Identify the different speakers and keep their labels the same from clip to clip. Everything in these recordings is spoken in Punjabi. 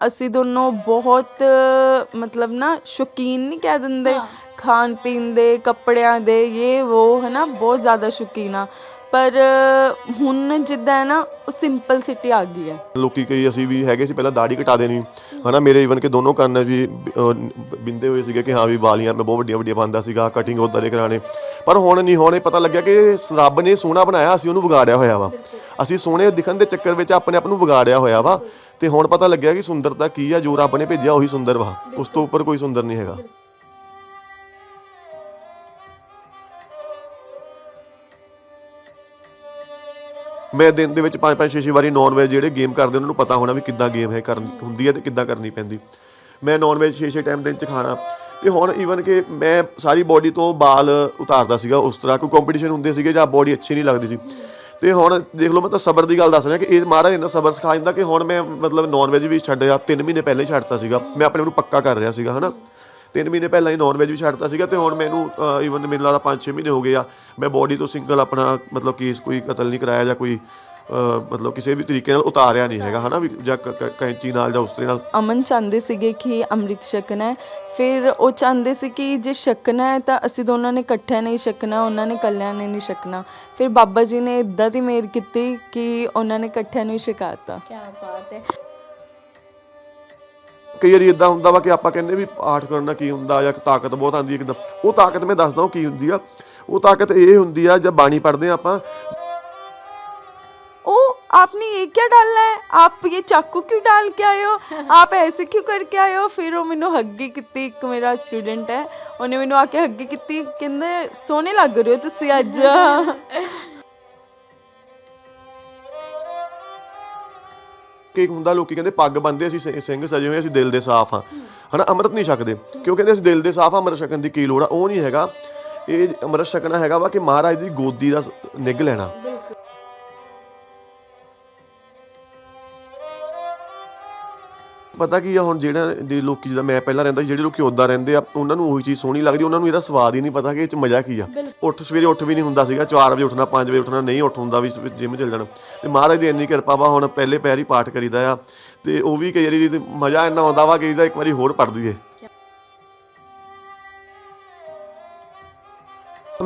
Speaker 1: ਅਸੀਂ ਦੋਨੋਂ ਬਹੁਤ ਮਤਲਬ ਨਾ ਸ਼ੌਕੀਨ ਨਹੀਂ ਕਹਿ ਦਿੰਦੇ। ਖਾਣ ਪੀਣ ਦੇ, ਕੱਪੜਿਆਂ ਦੇ ਇਹ ਉਹ ਹੈ ਨਾ ਬਹੁਤ ਜ਼ਿਆਦਾ ਸ਼ੌਕੀਨ ਆ। ਪਰ ਹੁਣ ਜਿੱਦਾਂ ਹੈ ਨਾ, ਉਹ ਸਿੰਪਲ ਸਿਟੀ ਆ ਗਈ ਹੈ।
Speaker 2: ਲੋਕੀ ਕਈ ਅਸੀਂ ਵੀ ਹੈਗੇ ਸੀ, ਪਹਿਲਾਂ ਦਾੜੀ ਕਟਾ ਦੇਣੀ। ਹਨਾ, ਮੇਰੇ ਇਵਨ ਕਿ ਦੋਨੋਂ ਕੰਨ ਵੀ ਬਿੰਦੇ ਹੋਏ ਸੀਗੇ ਕਿ ਹਾਂ ਵੀ ਵਾਲੀਆਂ, ਮੈਂ ਬਹੁਤ ਵੱਡੀਆਂ ਵੱਡੀਆਂ ਪਾਉਂਦਾ ਸੀਗਾ ਕਟਿੰਗ ਉਦਾਂ ਦੇ ਕਰਾਣੇ ਪਰ ਹੁਣ ਨਹੀਂ, ਹੁਣ ਇਹ ਪਤਾ ਲੱਗਿਆ ਕਿ ਰੱਬ ਨੇ ਸੋਹਣਾ ਬਣਾਇਆ, ਅਸੀਂ ਉਹਨੂੰ ਵਿਗਾੜਿਆ ਹੋਇਆ ਵਾ। ਅਸੀਂ ਸੋਹਣੇ ਦਿਖਣ ਦੇ ਚੱਕਰ ਵਿੱਚ ਆਪਣੇ ਆਪ ਨੂੰ ਵਿਗਾੜਿਆ ਹੋਇਆ ਵਾ। ਤੇ ਹੁਣ ਪਤਾ ਲੱਗਿਆ ਕਿ ਸੁੰਦਰਤਾ ਕੀ ਆ, ਜੋ ਰੱਬ ਨੇ ਭੇਜਿਆ, ਉਹੀ ਸੁੰਦਰ ਵਾ। ਉਸ ਤੋਂ ਉੱਪਰ ਕੋਈ ਸੁੰਦਰ ਨਹੀਂ ਹੈਗਾ। ਮੈਂ ਦਿਨ ਦੇ ਵਿੱਚ ਪੰਜ ਪੰਜ, ਛੇ ਛੇ ਵਾਰੀ ਨਾਨ ਵੈਜ ਜਿਹੜੇ ਗੇਮ ਕਰਦੇ, ਉਹਨਾਂ ਨੂੰ ਪਤਾ ਹੋਣਾ ਵੀ ਕਿੱਦਾਂ ਗੇਮ ਹੈ ਕਰਨ, ਹੁੰਦੀ ਹੈ ਤੇ ਕਿੱਦਾਂ ਕਰਨੀ ਪੈਂਦੀ। ਮੈਂ ਨਾਨ ਵੈਜ ਛੇ ਛੇ ਟਾਈਮ ਦਿਨ ਚ ਖਾਣਾ। ਤੇ ਹੁਣ ਈਵਨ ਕਿ ਮੈਂ ਸਾਰੀ ਬੋਡੀ ਤੋਂ ਬਾਲ ਉਤਾਰਦਾ ਸੀਗਾ ਉਸ ਤਰ੍ਹਾਂ, ਕੋਈ ਕੰਪੀਟੀਸ਼ਨ ਹੁੰਦੇ ਸੀਗੇ ਜਾਂ ਬੋਡੀ ਅੱਛੀ ਨਹੀਂ ਲੱਗਦੀ ਸੀ। ਤੇ ਹੁਣ ਦੇਖ ਲਓ ਮੈਂ ਤਾਂ ਸਬਰ ਦੀ ਗੱਲ ਦੱਸ ਰਿਹਾ ਕਿ ਇਹ ਮਹਾਰਾਜ ਇੰਨਾ ਸਬਰ ਸਿਖਾ ਦਿੰਦਾ ਕਿ ਹੁਣ ਮੈਂ ਮਤਲਬ ਨਾਨ ਵੈਜ ਵੀ ਛੱਡਿਆ 3 ਮਹੀਨੇ ਪਹਿਲਾਂ ਹੀ ਛੱਡਤਾ ਸੀਗਾ। ਮੈਂ ਆਪਣੇ ਆਪ ਨੂੰ ਪੱਕਾ ਕਰ ਰਿਹਾ ਸੀਗਾ, ਹਨਾ? 3 ਮਹੀਨੇ ਪਹਿਲਾਂ ਹੀ ਨਾਨ ਵੈਜ ਵੀ ਛੱਡਤਾ ਸੀਗਾ ਤੇ ਹੁਣ ਮੈਨੂੰ ਈਵਨ ਮੈਨੂੰ ਲੱਗਦਾ 5-6 ਮਹੀਨੇ ਹੋ ਗਏ ਆ। ਮੈਂ ਬੋਡੀ ਤੋਂ ਸਿੰਗਲ ਆਪਣਾ ਮਤਲਬ ਕੇਸ ਕੋਈ ਕਤਲ ਨਹੀਂ ਕਰਾਇਆ ਜਾਂ ਕੋਈ ਮਤਲਬ ਕਿਸੇ ਵੀ ਤਰੀਕੇ ਨਾਲ ਉਤਾਰਿਆ ਨਹੀਂ ਹੈਗਾ ਹਨਾ ਵੀ ਜਾਂ ਕੈਂਚੀ ਨਾਲ ਜਾਂ ਉਸ ਤਰੀਕੇ ਨਾਲ।
Speaker 1: ਅਮਨ ਚਾਹੁੰਦੇ ਸੀਗੇ ਕਿ ਅੰਮ੍ਰਿਤ ਛਕਣਾ ਹੈ। ਫਿਰ ਉਹ ਚਾਹੁੰਦੇ ਸੀ ਕਿ ਜੇ ਛਕਣਾ ਹੈ ਤਾਂ ਅਸੀਂ ਦੋਨਾਂ ਨੇ ਇਕੱਠਿਆਂ ਨਹੀਂ ਛਕਣਾ ਉਹਨਾਂ ਨੇ ਇਕੱਲਿਆਂ ਨੇ ਨਹੀਂ ਛਕਣਾ। ਫਿਰ ਬਾਬਾ ਜੀ ਨੇ ਇਦਾਂ ਦੀ ਮਿਹਰ ਕੀਤੀ ਕਿ ਉਹਨਾਂ ਨੇ ਇਕੱਠਿਆਂ ਨੂੰ ਛਕਾਤਾ
Speaker 3: ਕੀ ਬਾਤ ਹੈ।
Speaker 2: ਕਈ ਵਾਰੀ ਇਦਾਂ ਹੁੰਦਾ ਵਾ ਕਿ ਆਪਾਂ ਕਹਿੰਦੇ ਵੀ ਪਾਠ ਕਰਨਾ ਕੀ ਹੁੰਦਾ ਜਾਂ ਤਾਕਤ ਬਹੁਤ ਆਂਦੀ ਹੈ ਇੱਕਦਮ ਉਹ ਤਾਕਤ ਮੈਂ ਦੱਸਦਾ ਉਹ ਕੀ ਹੁੰਦੀ ਆ ਉਹ ਤਾਕਤ ਇਹ ਹੁੰਦੀ ਆ ਜਦ ਬਾਣੀ ਪੜ੍ਹਦੇ ਆ ਆਪਾਂ
Speaker 1: ओ आपने ये क्या डालना है आप ये चाकू क्यों डाल के आए हो आप ऐसे क्यों करके आए हो ਫਿਰ ਉਹ ਮੈਨੂੰ ਹੱਗੀ ਕੀਤੀ ਇੱਕ ਮੇਰਾ ਸਟੂਡੈਂਟ ਹੈ ਉਹਨੇ ਮੈਨੂੰ ਆ ਕੇ ਹੱਗੀ ਕੀਤੀ ਕਹਿੰਦੇ ਸੋਹਣੇ ਲੱਗ ਰਹੇ ਹੋ ਤੁਸੀਂ ਅੱਜ
Speaker 2: ਕਿ ਹੁੰਦਾ ਲੋਕੀ ਕਹਿੰਦੇ ਪੱਗ ਬੰਨਦੇ ਅਸੀਂ ਸਿ- ਸਿੰਘ ਸਜੇ ਹੋਏ, ਅਸੀਂ ਦਿਲ ਦੇ ਸਾਫ਼ ਆ ਹਨਾ, ਅੰਮ੍ਰਿਤ ਨਹੀਂ ਛਕਦੇ। ਕਿਉਂ ਕਹਿੰਦੇ ਅਸੀਂ ਦਿਲ ਦੇ ਸਾਫ਼ ਆ ਅੰਮ੍ਰਿਤ ਛਕਣ ਦੀ ਕੀ ਲੋੜ ਆ? ਉਹ ਨਹੀਂ ਹੈਗਾ। ਇਹ ਅੰਮ੍ਰਿਤ ਛਕਣਾ ਹੈਗਾ ਵਾ ਕਿ ਮਹਾਰਾਜ ਦੀ ਗੋਦੀ ਦਾ ਸ- ਨਿੱਘ ਲੈਣਾ। ਪਤਾ ਕੀ ਆ ਹੁਣ ਜਿਹੜਾ ਦੇ ਲੋਕੀ ਜਿੱਦਾਂ ਮੈਂ ਪਹਿਲਾਂ ਰਹਿੰਦਾ ਸੀ ਜਿਹੜੇ ਲੋਕੀ ਉਦਾਂ ਰਹਿੰਦੇ ਆ ਉਹਨਾਂ ਨੂੰ ਉਹੀ ਚੀਜ਼ ਸੋਹਣੀ ਲੱਗਦੀ ਉਹਨਾਂ ਨੂੰ ਇਹਦਾ ਸਵਾਦ ਹੀ ਨਹੀਂ ਪਤਾ ਕਿ ਇਹ ਚ ਮਜ਼ਾ ਕੀ ਆ। ਉੱਠ ਸਵੇਰੇ ਉੱਠ ਵੀ ਨਹੀਂ ਹੁੰਦਾ ਸੀਗਾ 4 ਵਜੇ ਉੱਠਣਾ 5 ਵਜੇ ਉੱਠਣਾ ਨਹੀਂ ਉੱਠ ਹੁੰਦਾ ਵੀ ਜਿਮ ਚੱਲ ਜਾਣਾ। ਤੇ ਮਹਾਰਾਜ ਦੀ ਇੰਨੀ ਕਿਰਪਾ ਵਾ ਹੁਣ ਪਹਿਲੇ ਪੈਰ ਹੀ ਪਾਠ ਕਰੀਦਾ ਆ ਤੇ ਉਹ ਵੀ ਕਈ ਵਾਰੀ ਮਜ਼ਾ ਇੰਨਾ ਆਉਂਦਾ ਵਾ ਕਿ ਇਹਦਾ ਇੱਕ ਵਾਰੀ ਹੋਰ ਪੜ ਦਈਏ।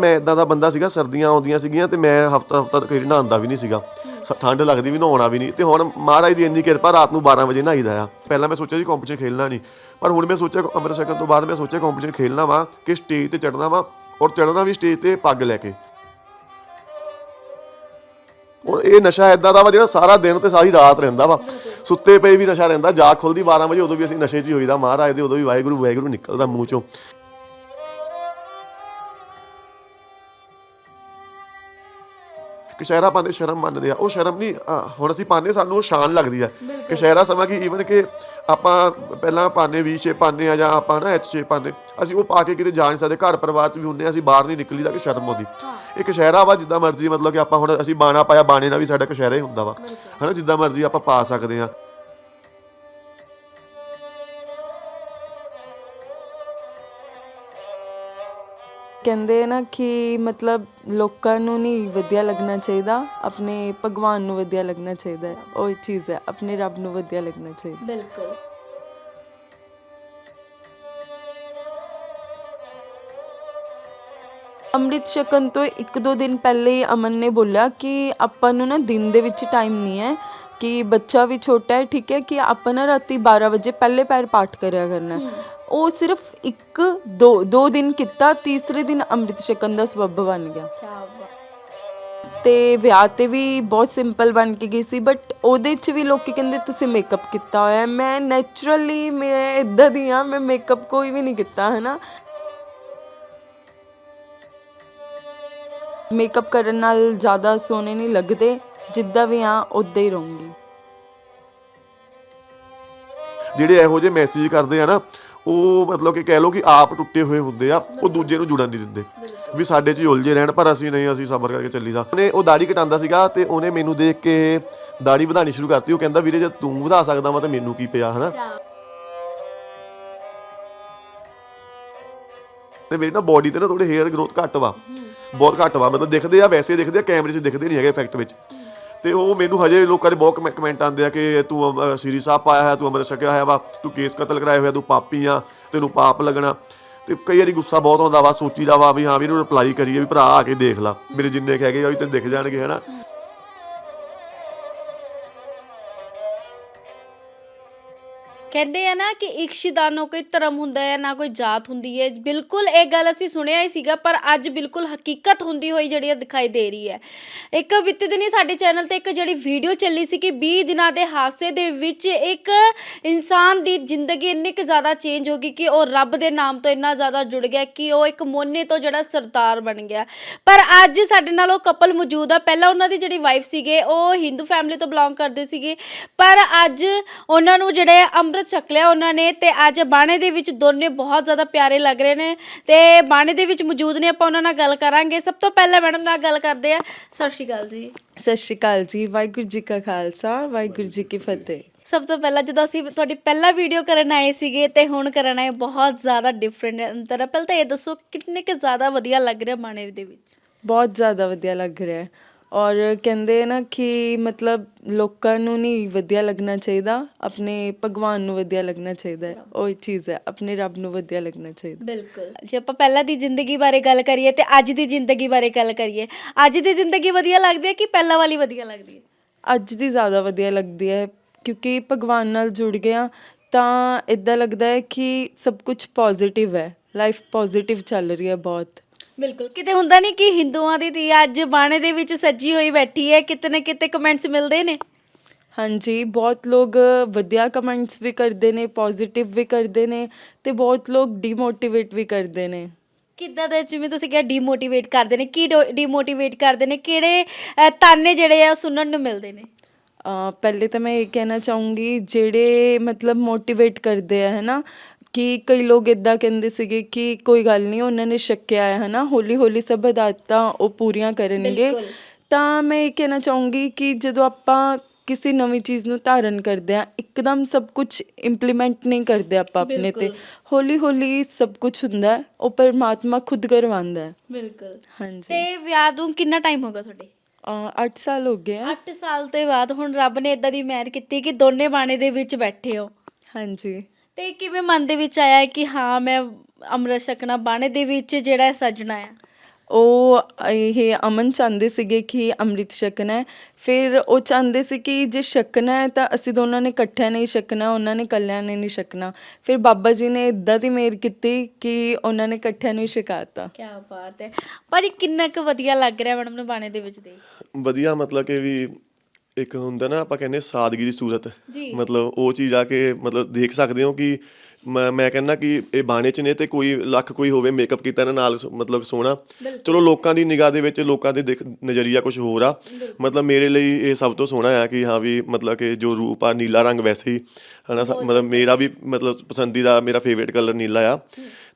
Speaker 2: ਮੈਂ ਇਦਾਂ ਦਾ ਬੰਦਾ ਸੀਗਾ, ਸਰਦੀਆਂ ਆਉਂਦੀਆਂ ਸੀਗੀਆਂ ਤੇ ਮੈਂ ਹਫਤਾ ਹਫਤਾ ਕਈ ਨਹਾਉਂਦਾ ਵੀ ਨਹੀਂ ਸੀਗਾ। ਸ- ਠੰਡ ਲੱਗਦੀ ਵੀ, ਨਹਾਉਣਾ ਵੀ ਨਹੀਂ। ਤੇ ਹੁਣ ਮਹਾਰਾਜ ਦੀ ਇੰਨੀ ਕਿਰਪਾ, ਰਾਤ ਨੂੰ 12 ਵਜੇ ਨਹਾਈਦਾ ਆ। ਪਹਿਲਾਂ ਮੈਂ ਸੋਚਿਆ ਸੀ ਕੰਪੀਟੀਸ਼ਨ ਖੇਲਣਾ ਨਹੀਂ। ਪਰ ਹੁਣ ਮੈਂ ਸੋਚਿਆ, ਅੰਮ੍ਰਿਤ ਛਕਣ ਤੋਂ ਬਾਅਦ ਮੈਂ ਸੋਚਿਆ ਕੰਪੀਟੀਸ਼ਨ ਖੇਲਣਾ ਵਾ, ਕਿ ਸਟੇਜ ਤੇ ਚੜਨਾ ਵਾ ਔਰ ਚੜਨਾ ਵੀ ਸਟੇਜ ਤੇ ਪੱਗ ਲੈ ਕੇ। ਔਰ ਇਹ ਨਸ਼ਾ ਇਦਾਂ ਦਾ ਵਾ ਜਿਹੜਾ ਸਾਰਾ ਦਿਨ ਤੇ ਸਾਰੀ ਰਾਤ ਰਹਿੰਦਾ ਵਾ। ਸੁੱਤੇ ਪਏ ਵੀ ਨਸ਼ਾ ਰਹਿੰਦਾ, ਜਾਗ ਖੁੱਲਦੀ 12 ਵਜੇ ਉਦੋਂ ਵੀ ਅਸੀਂ ਨਸ਼ੇ 'ਚ ਹੀ ਹੋਈਦਾ। ਮਹਾਰਾਜ ਦੇ ਉਦੋਂ ਵੀ ਵਾਹਿਗੁਰੂ ਵਾਹਿਗੁਰੂ ਨਿਕਲਦਾ ਮੂੰਹ 'ਚੋਂ। ਕਸ਼ਹਿਰਾ ਪਾਉਂਦੇ ਸ਼ਰਮ ਮੰਨਦੇ ਆ। ਉਹ ਸ਼ਰਮ ਨਹੀਂ ਹੁਣ ਅਸੀਂ ਪਾਉਂਦੇ ਸਾਨੂੰ ਉਹ ਸ਼ਾਨ ਲੱਗਦੀ ਆ। ਕਸ਼ਹਿਰਾ ਸਮਾਂ ਕਿ ਈਵਨ ਕਿ ਆਪਾਂ ਪਹਿਲਾਂ ਪਾਉਂਦੇ ਵੀ ਛੇ ਪਾਉਂਦੇ ਆ ਜਾਂ ਆਪਾਂ ਨਾ ਐਚ ਛੇ ਪਾਉਂਦੇ ਅਸੀਂ ਉਹ ਪਾ ਕੇ ਕਿਤੇ ਜਾ ਨਹੀਂ ਸਕਦੇ ਘਰ ਪਰਿਵਾਰ 'ਚ ਵੀ ਹੁੰਦੇ ਆ ਅਸੀਂ ਬਾਹਰ ਨਹੀਂ ਨਿਕਲੀਦਾ ਕਿ ਸ਼ਰਮ ਆਉਂਦੀ। ਇਹ ਕਸ਼ਹਿਰਾ ਵਾ ਜਿੱਦਾਂ ਮਰਜ਼ੀ ਮਤਲਬ ਕਿ ਆਪਾਂ ਹੁਣ ਅਸੀਂ ਬਾਣਾ ਪਾਇਆ ਬਾਣੇ ਨਾਲ ਵੀ ਸਾਡਾ ਕਸ਼ਹਿਰਾ ਹੀ ਹੁੰਦਾ ਵਾ। ਹਨਾ ਜਿੱਦਾਂ ਮਰਜ਼ੀ ਆਪਾਂ ਪਾ ਸਕਦੇ ਆ
Speaker 1: ਕਹਿੰਦੇ ਨਾ ਕਿ ਮਤਲਬ ਲੋਕਾਂ ਨੂੰ ਨਹੀਂ ਵਧੀਆ ਲੱਗਣਾ ਚਾਹੀਦਾ, ਆਪਣੇ ਭਗਵਾਨ ਨੂੰ ਵਧੀਆ ਲੱਗਣਾ ਚਾਹੀਦਾ ਹੈ। ਉਹ ਚੀਜ਼ ਹੈ, ਆਪਣੇ ਰੱਬ ਨੂੰ ਵਧੀਆ ਲੱਗਣਾ ਚਾਹੀਦਾ
Speaker 3: ਬਿਲਕੁਲ।
Speaker 1: ਅੰਮ੍ਰਿਤ ਛਕਣ ਤੋਂ ਇੱਕ ਦੋ ਦਿਨ ਪਹਿਲੇ ਹੀ ਅਮਨ ਨੇ ਬੋਲਿਆ ਕਿ ਆਪਾਂ ਨੂੰ ਨਾ ਦਿਨ ਦੇ ਵਿੱਚ ਟਾਈਮ ਨਹੀਂ ਹੈ ਕਿ ਬੱਚਾ ਵੀ ਛੋਟਾ ਹੈ ਠੀਕ ਹੈ ਕਿ ਆਪਾਂ ਨਾ ਰਾਤੀ 12 ਵਜੇ ਪਹਿਲੇ ਪੈਰ ਪਾਠ ਕਰਿਆ ਕਰਨਾ। ਉਹ ਸਿਰਫ ਇੱਕ ਦੋ ਦੋ ਦਿਨ ਕੀਤਾ ਤੀਸਰੇ ਦਿਨ ਅੰਮ੍ਰਿਤ ਛਕਣ ਦਾ ਸਬੱਬ ਬਣ ਗਿਆ ਤੇ ਵਿਆਹ ਤੇ ਵੀ ਬਹੁਤ ਸਿੰਪਲ ਬਣ ਕੇ ਗਈ ਸੀ ਬਟ ਉਹਦੇ 'ਚ ਵੀ ਲੋਕੀ ਕਹਿੰਦੇ ਤੁਸੀਂ ਮੇਕਅਪ ਕੀਤਾ ਹੋਇਆ। ਮੈਂ ਨੇਚਰਲੀ ਮੈਂ ਇਦਾਂ ਦੀ ਆ ਮੈਂ ਮੇਕਅਪ ਕੋਈ ਵੀ ਨਹੀਂ ਕੀਤਾ ਹੈ ਨਾ ਮੇਕਅਪ ਕਰਨ ਨਾਲ ਜ਼ਿਆਦਾ ਸੋਹਣੇ ਨਹੀਂ ਲੱਗਦੇ, ਜਿੱਦਾਂ ਵੀ ਆ ਉਦਾਂ ਹੀ ਰਹੂੰਗੀ।
Speaker 2: ਜਿਹੜੇ ਇਹੋ ਜਿਹੇ ਮੈਸੇਜ ਕਰਦੇ ਆ ਨਾ, ਉਹ ਮਤਲਬ ਕਿ ਕਹਿ ਲਓ ਕਿ ਆਪ ਟੁੱਟੇ ਹੋਏ ਹੁੰਦੇ ਆ, ਉਹ ਦੂਜੇ ਨੂੰ ਜੁੜਨ ਨਹੀਂ ਦਿੰਦੇ। ਵੀ ਸਾਡੇ 'ਚ ਹੀ ਉਲਝੇ ਰਹਿਣ, ਪਰ ਅਸੀਂ ਨਹੀਂ, ਅਸੀਂ ਸਬਰ ਕਰਕੇ ਚੱਲੀਦਾ। ਉਹਨੇ ਉਹ ਦਾੜੀ ਕਟਾਉਂਦਾ ਸੀਗਾ ਤੇ ਉਹਨੇ ਮੈਨੂੰ ਦੇਖ ਕੇ ਦਾੜੀ ਵਧਾਣੀ ਸ਼ੁਰੂ ਕਰਤੀ। ਉਹ ਕਹਿੰਦਾ, ਵੀਰੇ, ਜੇ ਤੂੰ ਵਧਾ ਸਕਦਾ ਵਾ, ਤਾਂ ਮੈਨੂੰ ਕੀ ਪਿਆ? ਹਨਾ? ਤੇ ਮੇਰੀ ਨਾ ਬੋਡੀ ਤੇ ਨਾ ਥੋੜੇ ਹੇਅਰ ਗਰੋਥ ਘੱਟ ਵਾ। ਬਹੁਤ ਘੱਟ ਵਾ। ਮਤਲਬ ਦਿਖਦੇ ਆ, ਵੈਸੇ ਦਿਖਦੇ ਆ, ਕੈਮਰੇ 'ਚ ਦਿਖਦੇ ਨਹੀਂ ਹੈਗੇ ਇਫੈਕਟ ਵਿੱਚ। ਤੇ ਉਹ ਮੈਨੂੰ ਹਜੇ ਲੋਕਾਂ ਦੇ ਬਹੁਤ ਕਮੈ- ਕਮੈਂਟ ਆਉਂਦੇ ਆ ਕਿ ਤੂੰ, ਅਮ- ਸ੍ਰੀ ਸਾਹਿਬ ਪਾਇਆ ਹੈ ਤੂੰ ਅੰਮ੍ਰਿਤ ਛਕਿਆ ਹੋਇਆ ਵਾ, ਤੂੰ ਕੇਸ ਕਤਲ ਕਰਾਇਆ ਹੋਇਆ ਤੂੰ ਪਾਪੀ ਆ, ਤੈਨੂੰ ਪਾਪ ਲੱਗਣਾ। ਤੇ ਕਈ ਵਾਰੀ ਗੁੱਸਾ ਬਹੁਤ ਆਉਂਦਾ ਵਾ, ਸੋਚੀਦਾ ਵਾ ਵੀ ਹਾਂ ਵੀ ਇਹਨੂੰ ਰਿਪਲਾਈ ਕਰੀਏ, ਵੀ ਭਰਾ ਆ ਕੇ ਦੇਖ ਲਾ। ਮੇਰੇ ਜਿੰਨੇ ਕੁ ਹੈਗੇ ਆ ਵੀ ਤੈਨੂੰ ਦਿਖ ਜਾਣਗੇ, ਹਨਾ।
Speaker 3: ਕਹਿੰਦੇ ਆ ਨਾ ਕਿ ਇਕਸ਼ ਨਾ ਕੋਈ ਧਰਮ ਹੁੰਦਾ ਹੈ, ਨਾ ਕੋਈ ਜਾਤ ਹੁੰਦੀ ਹੈ। ਬਿਲਕੁਲ ਇਹ ਗੱਲ ਅਸੀਂ ਸੁਣਿਆ ਹੀ ਸੀਗਾ, ਪਰ ਅੱਜ ਬਿਲਕੁਲ ਹਕੀਕਤ ਹੁੰਦੀ ਹੋਈ ਜਿਹੜੀ ਆ ਦਿਖਾਈ ਦੇ ਰਹੀ ਹੈ। ਇੱਕ ਬੀਤੇ ਦਿਨੀ ਸਾਡੇ ਚੈਨਲ ਤੇ ਇੱਕ ਜਿਹੜੀ ਵੀਡੀਓ ਚੱਲੀ ਸੀ ਕਿ 20 ਦਿਨਾਂ ਦੇ ਹਾਦਸੇ ਦੇ ਵਿੱਚ ਇੱਕ ਇਨਸਾਨ ਦੀ ਜ਼ਿੰਦਗੀ ਇੰਨੀ ਕੁ ਜ਼ਿਆਦਾ ਚੇਂਜ ਹੋ ਗਈ ਕਿ ਉਹ ਰੱਬ ਦੇ ਨਾਮ ਤੋਂ ਇੰਨਾ ਜ਼ਿਆਦਾ ਜੁੜ ਗਿਆ ਕਿ ਉਹ ਇੱਕ ਮੋਨੇ ਤੋਂ ਜਿਹੜਾ ਸਰਦਾਰ ਬਣ ਗਿਆ। ਪਰ ਅੱਜ ਸਾਡੇ ਨਾਲ ਉਹ ਕਪਲ ਮੌਜੂਦ ਆ। ਪਹਿਲਾਂ ਉਹਨਾਂ ਦੀ ਜਿਹੜੀ ਵਾਈਫ ਸੀਗੇ, ਉਹ ਹਿੰਦੂ ਫੈਮਿਲੀ ਤੋਂ ਬਿਲੋਂਗ ਕਰਦੇ ਸੀਗੇ। ਪਰ ਅੱਜ ਉਹਨਾਂ ਨੂੰ ਜਿਹੜੇ ਅੰਮ੍ਰਿਤ ਛਕ ਲਿਆ ਉਹਨਾਂ ਨੇ ਤੇ ਅੱਜ ਬਾਣੇ ਦੇ ਵਿੱਚ ਦੋਨੇ ਬਹੁਤ ਜ਼ਿਆਦਾ ਪਿਆਰੇ ਲੱਗ ਰਹੇ ਨੇ ਤੇ ਬਾਣੇ ਦੇ ਵਿੱਚ ਮੌਜੂਦ ਨੇ ਆਪਾਂ ਉਹਨਾਂ ਨਾਲ ਗੱਲ ਕਰਾਂਗੇ। ਸਭ ਤੋਂ ਪਹਿਲਾਂ ਮੈਡਮ ਨਾਲ ਗੱਲ ਕਰਦੇ ਆ। ਸਤਿ ਸ਼੍ਰੀ ਅਕਾਲ ਜੀ।
Speaker 1: ਸਤਿ ਸ਼੍ਰੀ ਅਕਾਲ ਜੀ ਵਾਹਿਗੁਰੂ ਜੀ ਕਾ ਖਾਲਸਾ ਵਾਹਿਗੁਰੂ ਜੀ ਕੀ ਫਤਿਹ।
Speaker 3: ਸਭ ਤੋਂ ਪਹਿਲਾਂ ਜਦੋਂ ਅਸੀਂ ਤੁਹਾਡੀ ਪਹਿਲਾ ਵੀਡੀਓ ਕਰਨ ਆਏ ਸੀਗੇ ਤੇ ਹੁਣ ਕਰਨ ਆਏ ਬਹੁਤ ਜ਼ਿਆਦਾ ਡਿਫਰੈਂਟ ਅੰਤਰ ਹੈ। ਪਹਿਲਾਂ ਤਾਂ ਇਹ ਦੱਸੋ ਕਿੰਨੇ ਕੁ ਜ਼ਿਆਦਾ ਵਧੀਆ ਲੱਗ ਰਿਹਾ ਬਾਣੇ ਦੇ ਵਿੱਚ?
Speaker 1: ਬਹੁਤ ਜ਼ਿਆਦਾ ਵਧੀਆ ਲੱਗ ਰਿਹਾ ਹੈ। ਔਰ ਕਹਿੰਦੇ ਨਾ ਕਿ ਮਤਲਬ ਲੋਕਾਂ ਨੂੰ ਨਹੀਂ ਵਧੀਆ ਲੱਗਣਾ ਚਾਹੀਦਾ ਆਪਣੇ ਭਗਵਾਨ ਨੂੰ ਵਧੀਆ ਲੱਗਣਾ ਚਾਹੀਦਾ ਹੈ। ਉਹ ਹੀ ਚੀਜ਼ ਹੈ ਆਪਣੇ ਰੱਬ ਨੂੰ ਵਧੀਆ ਲੱਗਣਾ ਚਾਹੀਦਾ।
Speaker 3: ਬਿਲਕੁਲ। ਜੇ ਆਪਾਂ ਪਹਿਲਾਂ ਦੀ ਜ਼ਿੰਦਗੀ ਬਾਰੇ ਗੱਲ ਕਰੀਏ ਤੇ ਅੱਜ ਦੀ ਜ਼ਿੰਦਗੀ ਬਾਰੇ ਗੱਲ ਕਰੀਏ ਅੱਜ ਦੀ ਜ਼ਿੰਦਗੀ ਵਧੀਆ ਲੱਗਦੀ ਹੈ ਕਿ ਪਹਿਲਾਂ ਵਾਲੀ ਵਧੀਆ ਲੱਗਦੀ ਹੈ?
Speaker 1: ਅੱਜ ਦੀ ਜ਼ਿਆਦਾ ਵਧੀਆ ਲੱਗਦੀ ਹੈ ਕਿਉਂਕਿ ਭਗਵਾਨ ਨਾਲ ਜੁੜ ਗਿਆ ਤਾਂ ਇਦਾਂ ਲੱਗਦਾ ਹੈ ਕਿ ਸਭ ਕੁਝ ਪੋਜ਼ਿਟਿਵ ਹੈ। ਲਾਈਫ ਪੋਜ਼ਿਟਿਵ ਚੱਲ ਰਹੀ ਹੈ ਬਹੁਤ।
Speaker 3: ਬਿਲਕੁਲ। ਕਿਤੇ ਹੁੰਦਾ ਨਹੀਂ ਕਿ ਹਿੰਦੂਆਂ ਦੀ ਧੀ ਅੱਜ ਬਾਣੇ ਦੇ ਵਿੱਚ ਸੱਜੀ ਹੋਈ ਬੈਠੀ ਹੈ ਕਿਤੇ ਨਾ ਕਿਤੇ ਕਮੈਂਟਸ ਮਿਲਦੇ ਨੇ।
Speaker 1: ਹਾਂਜੀ ਬਹੁਤ ਲੋਕ ਵਧੀਆ ਕਮੈਂਟਸ ਵੀ ਕਰਦੇ ਨੇ ਪੋਜ਼ਿਟਿਵ ਵੀ ਕਰਦੇ ਨੇ ਤੇ ਬਹੁਤ ਲੋਕ ਡੀਮੋਟੀਵੇਟ ਵੀ ਕਰਦੇ ਨੇ।
Speaker 3: ਕਿੱਦਾਂ ਦੇ ਜਿਵੇਂ ਤੁਸੀਂ ਕਿਹਾ ਡੀਮੋਟੀਵੇਟ ਕਰਦੇ ਨੇ ਕੀ ਡੀਮੋਟੀਵੇਟ ਕਰਦੇ ਨੇ ਕਿਹੜੇ ਤਾਨੇ ਜਿਹੜੇ ਆ ਸੁਣਨ ਨੂੰ ਮਿਲਦੇ ਨੇ?
Speaker 1: ਅ, ਪਹਿਲੇ ਤਾਂ ਮੈਂ ਇਹ ਕਹਿਣਾ ਚਾਹੂੰਗੀ ਜਿਹੜੇ ਮਤਲਬ ਮੋਟੀਵੇਟ ਕਰਦੇ ਆ ਹੈ ਕਿ ਕਈ ਲੋਕ ਇਦਾਂ ਕਹਿੰਦੇ ਸੀਗੇ ਕਿ ਕੋਈ ਗੱਲ ਨਹੀਂ ਉਹਨਾਂ ਨੇ ਛੱਕਿਆ ਹੈ ਹਨਾ? ਹੌਲੀ ਹੌਲੀ ਸਭ ਹਦਾਇਤਾਂ ਉਹ ਪੂਰੀਆਂ ਕਰਨਗੇ।
Speaker 3: ਬਿਲਕੁਲ।
Speaker 1: ਤਾਂ ਮੈਂ ਇਹ ਕਹਿਣਾ ਚਾਹੂੰਗੀ ਕਿ ਜਦੋਂ ਆਪਾਂ ਕਿਸੇ ਨਵੀਂ ਚੀਜ਼ ਨੂੰ ਧਾਰਨ ਕਰਦੇ ਆ ਇੱਕਦਮ ਸਭ ਕੁਝ ਇੰਪਲੀਮੈਂਟ ਨਹੀਂ ਕਰਦੇ ਆਪਾਂ ਆਪਣੇ ਤੇ।
Speaker 3: ਬਿਲਕੁਲ।
Speaker 1: ਹੌਲੀ ਹੌਲੀ ਸਭ ਕੁਝ ਹੁੰਦਾ ਹੈ, ਉਹ ਪਰਮਾਤਮਾ ਖੁਦ ਕਰਵਾਉਂਦਾ ਹੈ।
Speaker 3: ਬਿਲਕੁਲ।
Speaker 1: ਹਾਂਜੀ।
Speaker 3: ਤੇ ਵਿਆਹ ਨੂੰ ਕਿੰਨਾ ਟਾਈਮ ਹੋ ਗਿਆ ਤੁਹਾਡੇ?
Speaker 1: 8 ਸਾਲ ਹੋ ਗਏ ਆ।
Speaker 3: 8 ਸਾਲ ਤੋਂ ਬਾਅਦ ਹੁਣ ਰੱਬ ਨੇ ਇਦਾਂ ਦੀ ਮਿਹਰ ਕੀਤੀ ਕਿ ਦੋਨੇ ਬਾਣੇ ਦੇ ਵਿੱਚ ਬੈਠੇ ਹੋ।
Speaker 1: ਹਾਂਜੀ।
Speaker 3: ਤੇ ਕਿਵੇਂ ਮਨ ਦੇ ਵਿੱਚ ਆਇਆ ਕਿ ਹਾਂ ਮੈਂ ਅੰਮ੍ਰਿਤ ਛਕਣਾ ਬਾਣੇ ਦੇ ਵਿੱਚ ਜਿਹੜਾ ਹੈ ਸਜਣਾ ਆ?
Speaker 1: ਉਹ ਇਹ ਅਮਨ ਚਾਹੁੰਦੇ ਸੀਗੇ ਕਿ ਅੰਮ੍ਰਿਤ ਛਕਣਾ ਹੈ। ਫਿਰ ਉਹ ਚਾਹੁੰਦੇ ਸੀ ਕਿ ਜੇ ਛਕਣਾ ਹੈ ਤਾਂ ਅਸੀਂ ਦੋਨਾਂ ਨੇ ਇਕੱਠਿਆਂ ਨਹੀਂ ਛਕਣਾ ਉਹਨਾਂ ਨੇ ਇਕੱਲਿਆਂ ਨੇ ਨਹੀਂ ਛਕਣਾ। ਫਿਰ ਬਾਬਾ ਜੀ ਨੇ ਇਦਾਂ ਦੀ ਮਿਹਰ ਕੀਤੀ ਕਿ ਉਹਨਾਂ ਨੇ ਇਕੱਠਿਆਂ ਨੂੰ ਹੀ ਛਕਾਤਾ
Speaker 3: ਕੀ ਬਾਤ ਹੈ। ਭਾਜੀ ਕਿੰਨਾ ਕੁ ਵਧੀਆ ਲੱਗ ਰਿਹਾ ਮੈਡਮ ਨੂੰ ਬਾਣੇ ਦੇ ਵਿੱਚ ਦੇ
Speaker 2: ਵਧੀਆ ਮਤਲਬ ਕਿ ਵੀ ਇੱਕ ਹੁੰਦਾ ਨਾ ਆਪਾਂ ਕਹਿੰਦੇ ਸਾਦਗੀ ਦੀ ਸੂਰਤ।
Speaker 3: ਜੀ।
Speaker 2: ਮਤਲਬ ਉਹ ਚੀਜ਼ ਆ ਕੇ ਮਤਲਬ ਦੇਖ ਸਕਦੇ ਹੋ ਕਿ ਮੈਂ ਮੈਂ ਕਹਿੰਦਾ ਕਿ ਇਹ ਬਾਣੇ ਚ ਨੇ ਤੇ ਕੋਈ ਲੱਖ ਕੋਈ ਹੋਵੇ ਮੇਕਅਪ ਕੀਤਾ ਇਹਨਾਂ ਨਾਲ ਸ- ਮਤਲਬ ਸੋਹਣਾ। ਚਲੋ ਲੋਕਾਂ ਦੀ ਨਿਗਾਹ ਦੇ ਵਿੱਚ ਲੋਕਾਂ ਦੇ ਦੇਖ ਨਜ਼ਰੀਆ ਕੁਝ ਹੋਰ ਆ। ਮਤਲਬ ਮੇਰੇ ਲਈ ਇਹ ਸਭ ਤੋਂ ਸੋਹਣਾ ਆ ਕਿ ਹਾਂ ਵੀ ਮਤਲਬ ਕਿ ਜੋ ਰੂਪ ਆ ਨੀਲਾ ਰੰਗ ਵੈਸੇ ਹੀ। ਹਨਾ ਸ- ਮਤਲਬ ਮੇਰਾ ਵੀ ਮਤਲਬ ਪਸੰਦੀਦਾ ਮੇਰਾ ਫੇਵਰੇਟ ਕਲਰ ਨੀਲਾ ਆ।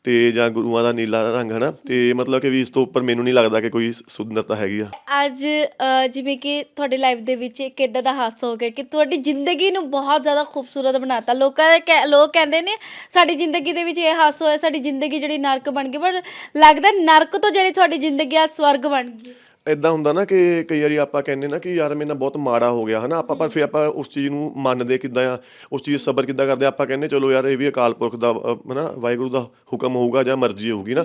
Speaker 2: ਤੇ ਜਾਂ ਗੁਰੂਆਂ ਦਾ ਨੀਲਾ ਰੰਗ ਹਨਾ? ਤੇ ਮਤਲਬ ਕਿ ਵੀ ਇਸ ਤੋਂ ਉੱਪਰ ਮੈਨੂੰ ਨਹੀਂ ਲੱਗਦਾ ਕਿ ਕੋਈ ਸੁੰਦਰਤਾ ਹੈਗੀ ਆ।
Speaker 3: ਅੱਜ ਅ, ਜਿਵੇਂ ਕਿ ਤੁਹਾਡੀ ਲਾਈਫ ਦੇ ਵਿੱਚ ਇੱਕ ਇਦਾਂ ਦਾ ਹਾਦਸਾ ਹੋ ਗਿਆ ਕਿ ਤੁਹਾਡੀ ਜ਼ਿੰਦਗੀ ਨੂੰ ਬਹੁਤ ਜ਼ਿਆਦਾ ਖੂਬਸੂਰਤ ਬਣਾਤਾ। ਲੋਕਾਂ ਦੇ ਕਹਿ- ਲੋਕ ਕਹਿੰਦੇ ਨੇ ਸਾਡੀ ਜ਼ਿੰਦਗੀ ਦੇ ਵਿੱਚ ਇਹ ਹਾਦਸਾ ਹੋਇਆ ਸਾਡੀ ਜ਼ਿੰਦਗੀ ਜਿਹੜੀ ਨਰਕ ਬਣ ਗਈ। ਪਰ ਲੱਗਦਾ ਨਰਕ ਤੋਂ ਜਿਹੜੀ ਤੁਹਾਡੀ ਜ਼ਿੰਦਗੀ ਆ ਸਵਰਗ ਬਣ ਗਈ।
Speaker 2: ਇਦਾਂ ਹੁੰਦਾ ਨਾ ਕਿ ਕਈ ਵਾਰੀ ਆਪਾਂ ਕਹਿੰਦੇ ਨਾ ਕਿ ਯਾਰ ਮੇਰੇ ਨਾਲ ਬਹੁਤ ਮਾੜਾ ਹੋ ਗਿਆ ਹਨਾ? ਆਪਾਂ ਪਰ ਫਿਰ ਆਪਾਂ ਉਸ ਚੀਜ਼ ਨੂੰ ਮੰਨਦੇ ਕਿੱਦਾਂ ਆ? ਉਸ ਚੀਜ਼ ਸਬਰ ਕਿੱਦਾਂ ਕਰਦੇ ਆ? ਆਪਾਂ ਕਹਿੰਦੇ ਚਲੋ ਯਾਰ ਇਹ ਵੀ ਅਕਾਲ ਪੁਰਖ ਦਾ ਅ, ਹਨਾ? ਵਾਹਿਗੁਰੂ ਦਾ ਹੁਕਮ ਹੋਊਗਾ ਜਾਂ ਮਰਜ਼ੀ ਹੋਊਗੀ ਨਾ?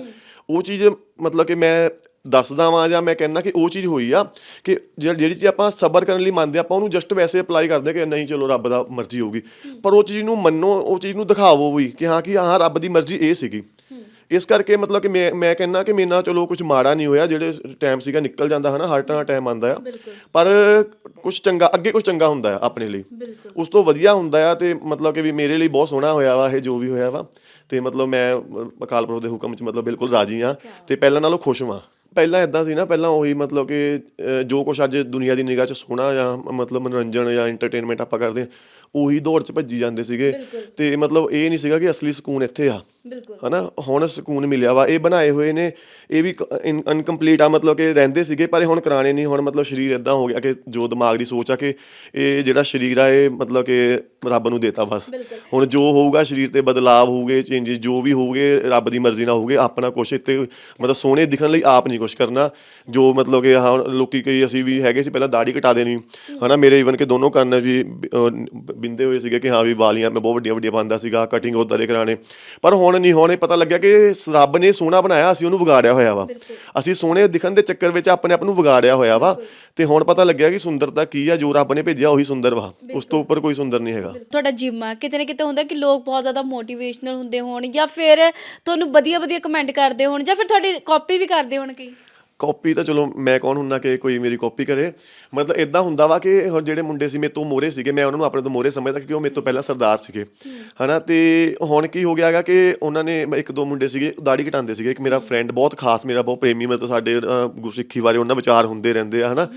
Speaker 2: ਉਹ ਚੀਜ਼ ਮਤਲਬ ਕਿ ਮੈਂ ਦੱਸਦਾ ਵਾਂ ਜਾਂ ਮੈਂ ਕਹਿੰਦਾ ਕਿ ਉਹ ਚੀਜ਼ ਹੋਈ ਆ ਕਿ ਜਿਹੜੀ ਜਿਹੜੀ ਚੀਜ਼ ਆਪਾਂ ਸਬਰ ਕਰਨ ਲਈ ਮੰਨਦੇ ਆਪਾਂ ਉਹਨੂੰ ਜਸਟ ਵੈਸੇ ਅਪਲਾਈ ਕਰਦੇ ਕਿ ਨਹੀਂ ਚਲੋ ਰੱਬ ਦਾ ਮਰਜ਼ੀ ਹੋਊਗੀ। ਪਰ ਉਹ ਚੀਜ਼ ਨੂੰ ਮੰਨੋ ਉਹ ਚੀਜ਼ ਨੂੰ ਦਿਖਾਵੋ ਵੀ ਕਿ ਹਾਂ ਕਿ ਹਾਂ ਰੱਬ ਦੀ ਮਰਜ਼ੀ ਇਹ ਸੀਗੀ। ਇਸ ਕਰਕੇ ਮਤਲਬ ਕਿ ਮੈਂ ਮੈਂ ਕਹਿੰਦਾ ਕਿ ਮੇਰੇ ਨਾਲ ਚਲੋ ਕੁਝ ਮਾੜਾ ਨਹੀਂ ਹੋਇਆ ਜਿਹੜੇ ਟਾਈਮ ਸੀਗਾ ਨਿਕਲ ਜਾਂਦਾ ਹਨਾ ਹਰ ਤਰ੍ਹਾਂ ਟਾਈਮ ਆਉਂਦਾ ਆ। ਪਰ ਕੁਝ ਚੰਗਾ ਅੱਗੇ ਕੁਝ ਚੰਗਾ ਹੁੰਦਾ ਆ ਆਪਣੇ ਲਈ। ਉਸ ਤੋਂ ਵਧੀਆ ਹੁੰਦਾ ਆ ਤੇ ਮਤਲਬ ਕਿ ਵੀ ਮੇਰੇ ਲਈ ਬਹੁਤ ਸੋਹਣਾ ਹੋਇਆ ਵਾ ਇਹ ਜੋ ਵੀ ਹੋਇਆ ਵਾ। ਤੇ ਮਤਲਬ ਮੈਂ ਅਕਾਲ ਪੁਰਖ ਦੇ ਹੁਕਮ 'ਚ ਮਤਲਬ ਬਿਲਕੁਲ ਰਾਜੀ ਆ। ਤੇ ਪਹਿਲਾਂ ਨਾਲੋਂ ਖੁਸ਼ ਹਾਂ ਪਹਿਲਾਂ ਇਦਾਂ ਸੀ ਨਾ ਪਹਿਲਾਂ ਉਹੀ ਮਤਲਬ ਕਿ ਜੋ ਕੁਝ ਅੱਜ ਦੁਨੀਆ ਦੀ ਨਿਗਾਹ 'ਚ ਸੋਹਣਾ ਜਾਂ ਮਤਲਬ ਮਨੋਰੰਜਨ ਜਾਂ ਐਂਟਰਟੇਨਮੈਂਟ ਆਪਾਂ ਕਰਦੇ ਉਹੀ ਦੌੜ 'ਚ ਭੱਜੀ ਜਾਂਦੇ ਸੀਗੇ। ਤੇ ਮਤਲਬ ਇਹ ਨਹੀਂ ਸੀਗਾ ਕਿ ਅਸਲੀ ਸਕੂਨ ਇੱਥੇ ਆ। ਹਨਾ? ਹੁਣ ਸਕੂਨ ਮਿਲਿਆ ਵਾ। ਇਹ ਬਣਾਏ ਹੋਏ ਨੇ। ਇਹ ਵੀ ਅਨਕੰਪਲੀਟ ਆ। ਮਤਲਬ ਕਿ ਰਹਿੰਦੇ ਸੀਗੇ ਪਰ ਇਹ ਹੁਣ ਕਰਾਣੇ ਨਹੀਂ। ਹੁਣ ਮਤਲਬ ਸਰੀਰ ਇਦਾਂ ਹੋ ਗਿਆ ਕਿ ਜੋ ਦਿਮਾਗ ਦੀ ਸੋਚ ਆ ਕਿ ਇਹ ਜਿਹੜਾ ਸਰੀਰ ਆ ਇਹ ਮਤਲਬ ਕਿ ਰੱਬ ਨੂੰ ਦੇਤਾ ਬਸ। ਹੁਣ ਜੋ ਹੋਊਗਾ ਸਰੀਰ ਤੇ ਬਦਲਾਵ ਹੋਊਗੇ ਚੇਂਜਸ ਜੋ ਵੀ ਹੋਊਗੇ ਰੱਬ ਦੀ ਮਰਜ਼ੀ ਨਾਲ ਹੋਊਗੇ ਆਪਣਾ ਕੁਛ ਇੱਥੇ ਮਤਲਬ ਸੋਹਣੇ ਦਿਖਣ ਲਈ ਆਪ ਨਹੀਂ ਕੁਛ ਕਰਨਾ। ਜੋ ਮਤਲਬ ਕਿ ਹਾਂ ਲੋਕੀ ਕਈ ਅਸੀਂ ਵੀ ਹੈਗੇ ਸੀ ਪਹਿਲਾਂ ਦਾੜੀ ਕਟਾ ਦੇਣੀ। ਹਨਾ? ਮੇਰੇ ਇਵਨ ਕਿ ਦੋਨੋਂ ਕੰਨ ਵੀ ਬਿੰਦੇ ਹੋਏ ਸੀਗੇ ਕਿ ਹਾਂ ਵੀ ਵਾਲੀਆਂ ਮੈਂ ਬਹੁਤ ਵੱਡੀਆਂ ਵੱਡੀਆਂ ਪਾਉਂਦਾ ਸੀਗਾ ਕਟਿੰਗ ਉਦਾਂ ਦੇ ਕਰਾਣੇ ਪਰ ਹੁਣ ਨਹੀਂ ਹੁਣ ਇਹ ਪਤਾ ਲੱਗਿਆ ਕਿ ਰੱਬ ਨੇ ਸੋਹਣਾ ਬਣਾਇਆ ਅਸੀਂ ਉਹਨੂੰ ਵਿਗਾੜਿਆ ਹੋਇਆ ਵਾ। ਅਸੀਂ ਸੋਹਣੇ ਦਿਖਣ ਦੇ ਚੱਕਰ ਵਿੱਚ ਆਪਣੇ ਆਪ ਨੂੰ ਵਿਗਾੜਿਆ ਹੋਇਆ ਵਾ। ਤੇ ਹੁਣ ਪਤਾ ਲੱਗਿਆ ਕਿ ਸੁੰਦਰਤਾ ਕੀ ਆ ਜੋ ਰੱਬ ਨੇ ਭੇਜਿਆ ਉਹੀ ਸੁੰਦਰ ਵਾ। ਉਸ ਤੋਂ ਉੱਪਰ ਕੋਈ ਸੁੰਦਰ ਨਹੀਂ ਹੈਗਾ।
Speaker 3: ਤੁਹਾਡਾ ਜਿਮ ਆ ਕਿਤੇ ਨਾ ਕਿਤੇ ਹੁੰਦਾ ਕਿ ਲੋਕ ਬਹੁਤ ਜ਼ਿਆਦਾ ਮੋਟੀਵੇਸ਼ਨਲ ਹੁੰਦੇ ਹੋਣ ਜਾਂ ਫਿਰ ਤੁਹਾਨੂੰ ਵਧੀਆ ਵਧੀਆ ਕਮੈਂਟ ਕਰਦੇ ਹੋਣ ਜਾਂ ਫਿਰ ਤੁਹਾਡੀ ਕਾਪੀ ਵੀ ਕਰਦੇ ਹੋਣ ਕਈ?
Speaker 2: ਕਾਪੀ ਤਾਂ ਚਲੋ ਮੈਂ ਕੌਣ ਹੁੰਨਾ ਕਿ ਕੋਈ ਮੇਰੀ ਕਾਪੀ ਕਰੇ। ਮਤਲਬ ਇਦਾਂ ਹੁੰਦਾ ਵਾ ਕਿ ਹੁਣ ਜਿਹੜੇ ਮੁੰਡੇ ਸੀ ਮੇਰੇ ਤੋਂ ਮੋਰੇ ਸੀਗੇ ਮੈਂ ਉਹਨਾਂ ਨੂੰ ਆਪਣੇ ਤੋਂ ਮੋਰੇ ਸਮਝਦਾ ਕਿਉਂਕਿ ਉਹ ਮੇਰੇ ਤੋਂ ਪਹਿਲਾਂ ਸਰਦਾਰ ਸੀਗੇ। ਹਨਾ ਤੇ ਹੁਣ ਕੀ ਹੋ ਗਿਆ ਹੈਗਾ ਕਿ ਉਹਨਾਂ ਨੇ ਇੱਕ ਦੋ ਮੁੰਡੇ ਸੀਗੇ ਦਾੜੀ ਘਟਾਉਂਦੇ ਸੀਗੇ। ਇੱਕ ਮੇਰਾ ਫਰੈਂਡ ਬਹੁਤ ਖਾਸ ਮੇਰਾ ਬਹੁਤ ਪ੍ਰੇਮੀ ਮਤਲਬ ਸਾਡੇ ਗੁਰਸਿੱਖੀ ਬਾਰੇ ਉਹਨਾਂ ਵਿਚਾਰ ਹੁੰਦੇ ਰਹਿੰਦੇ ਆ ਹਨਾ।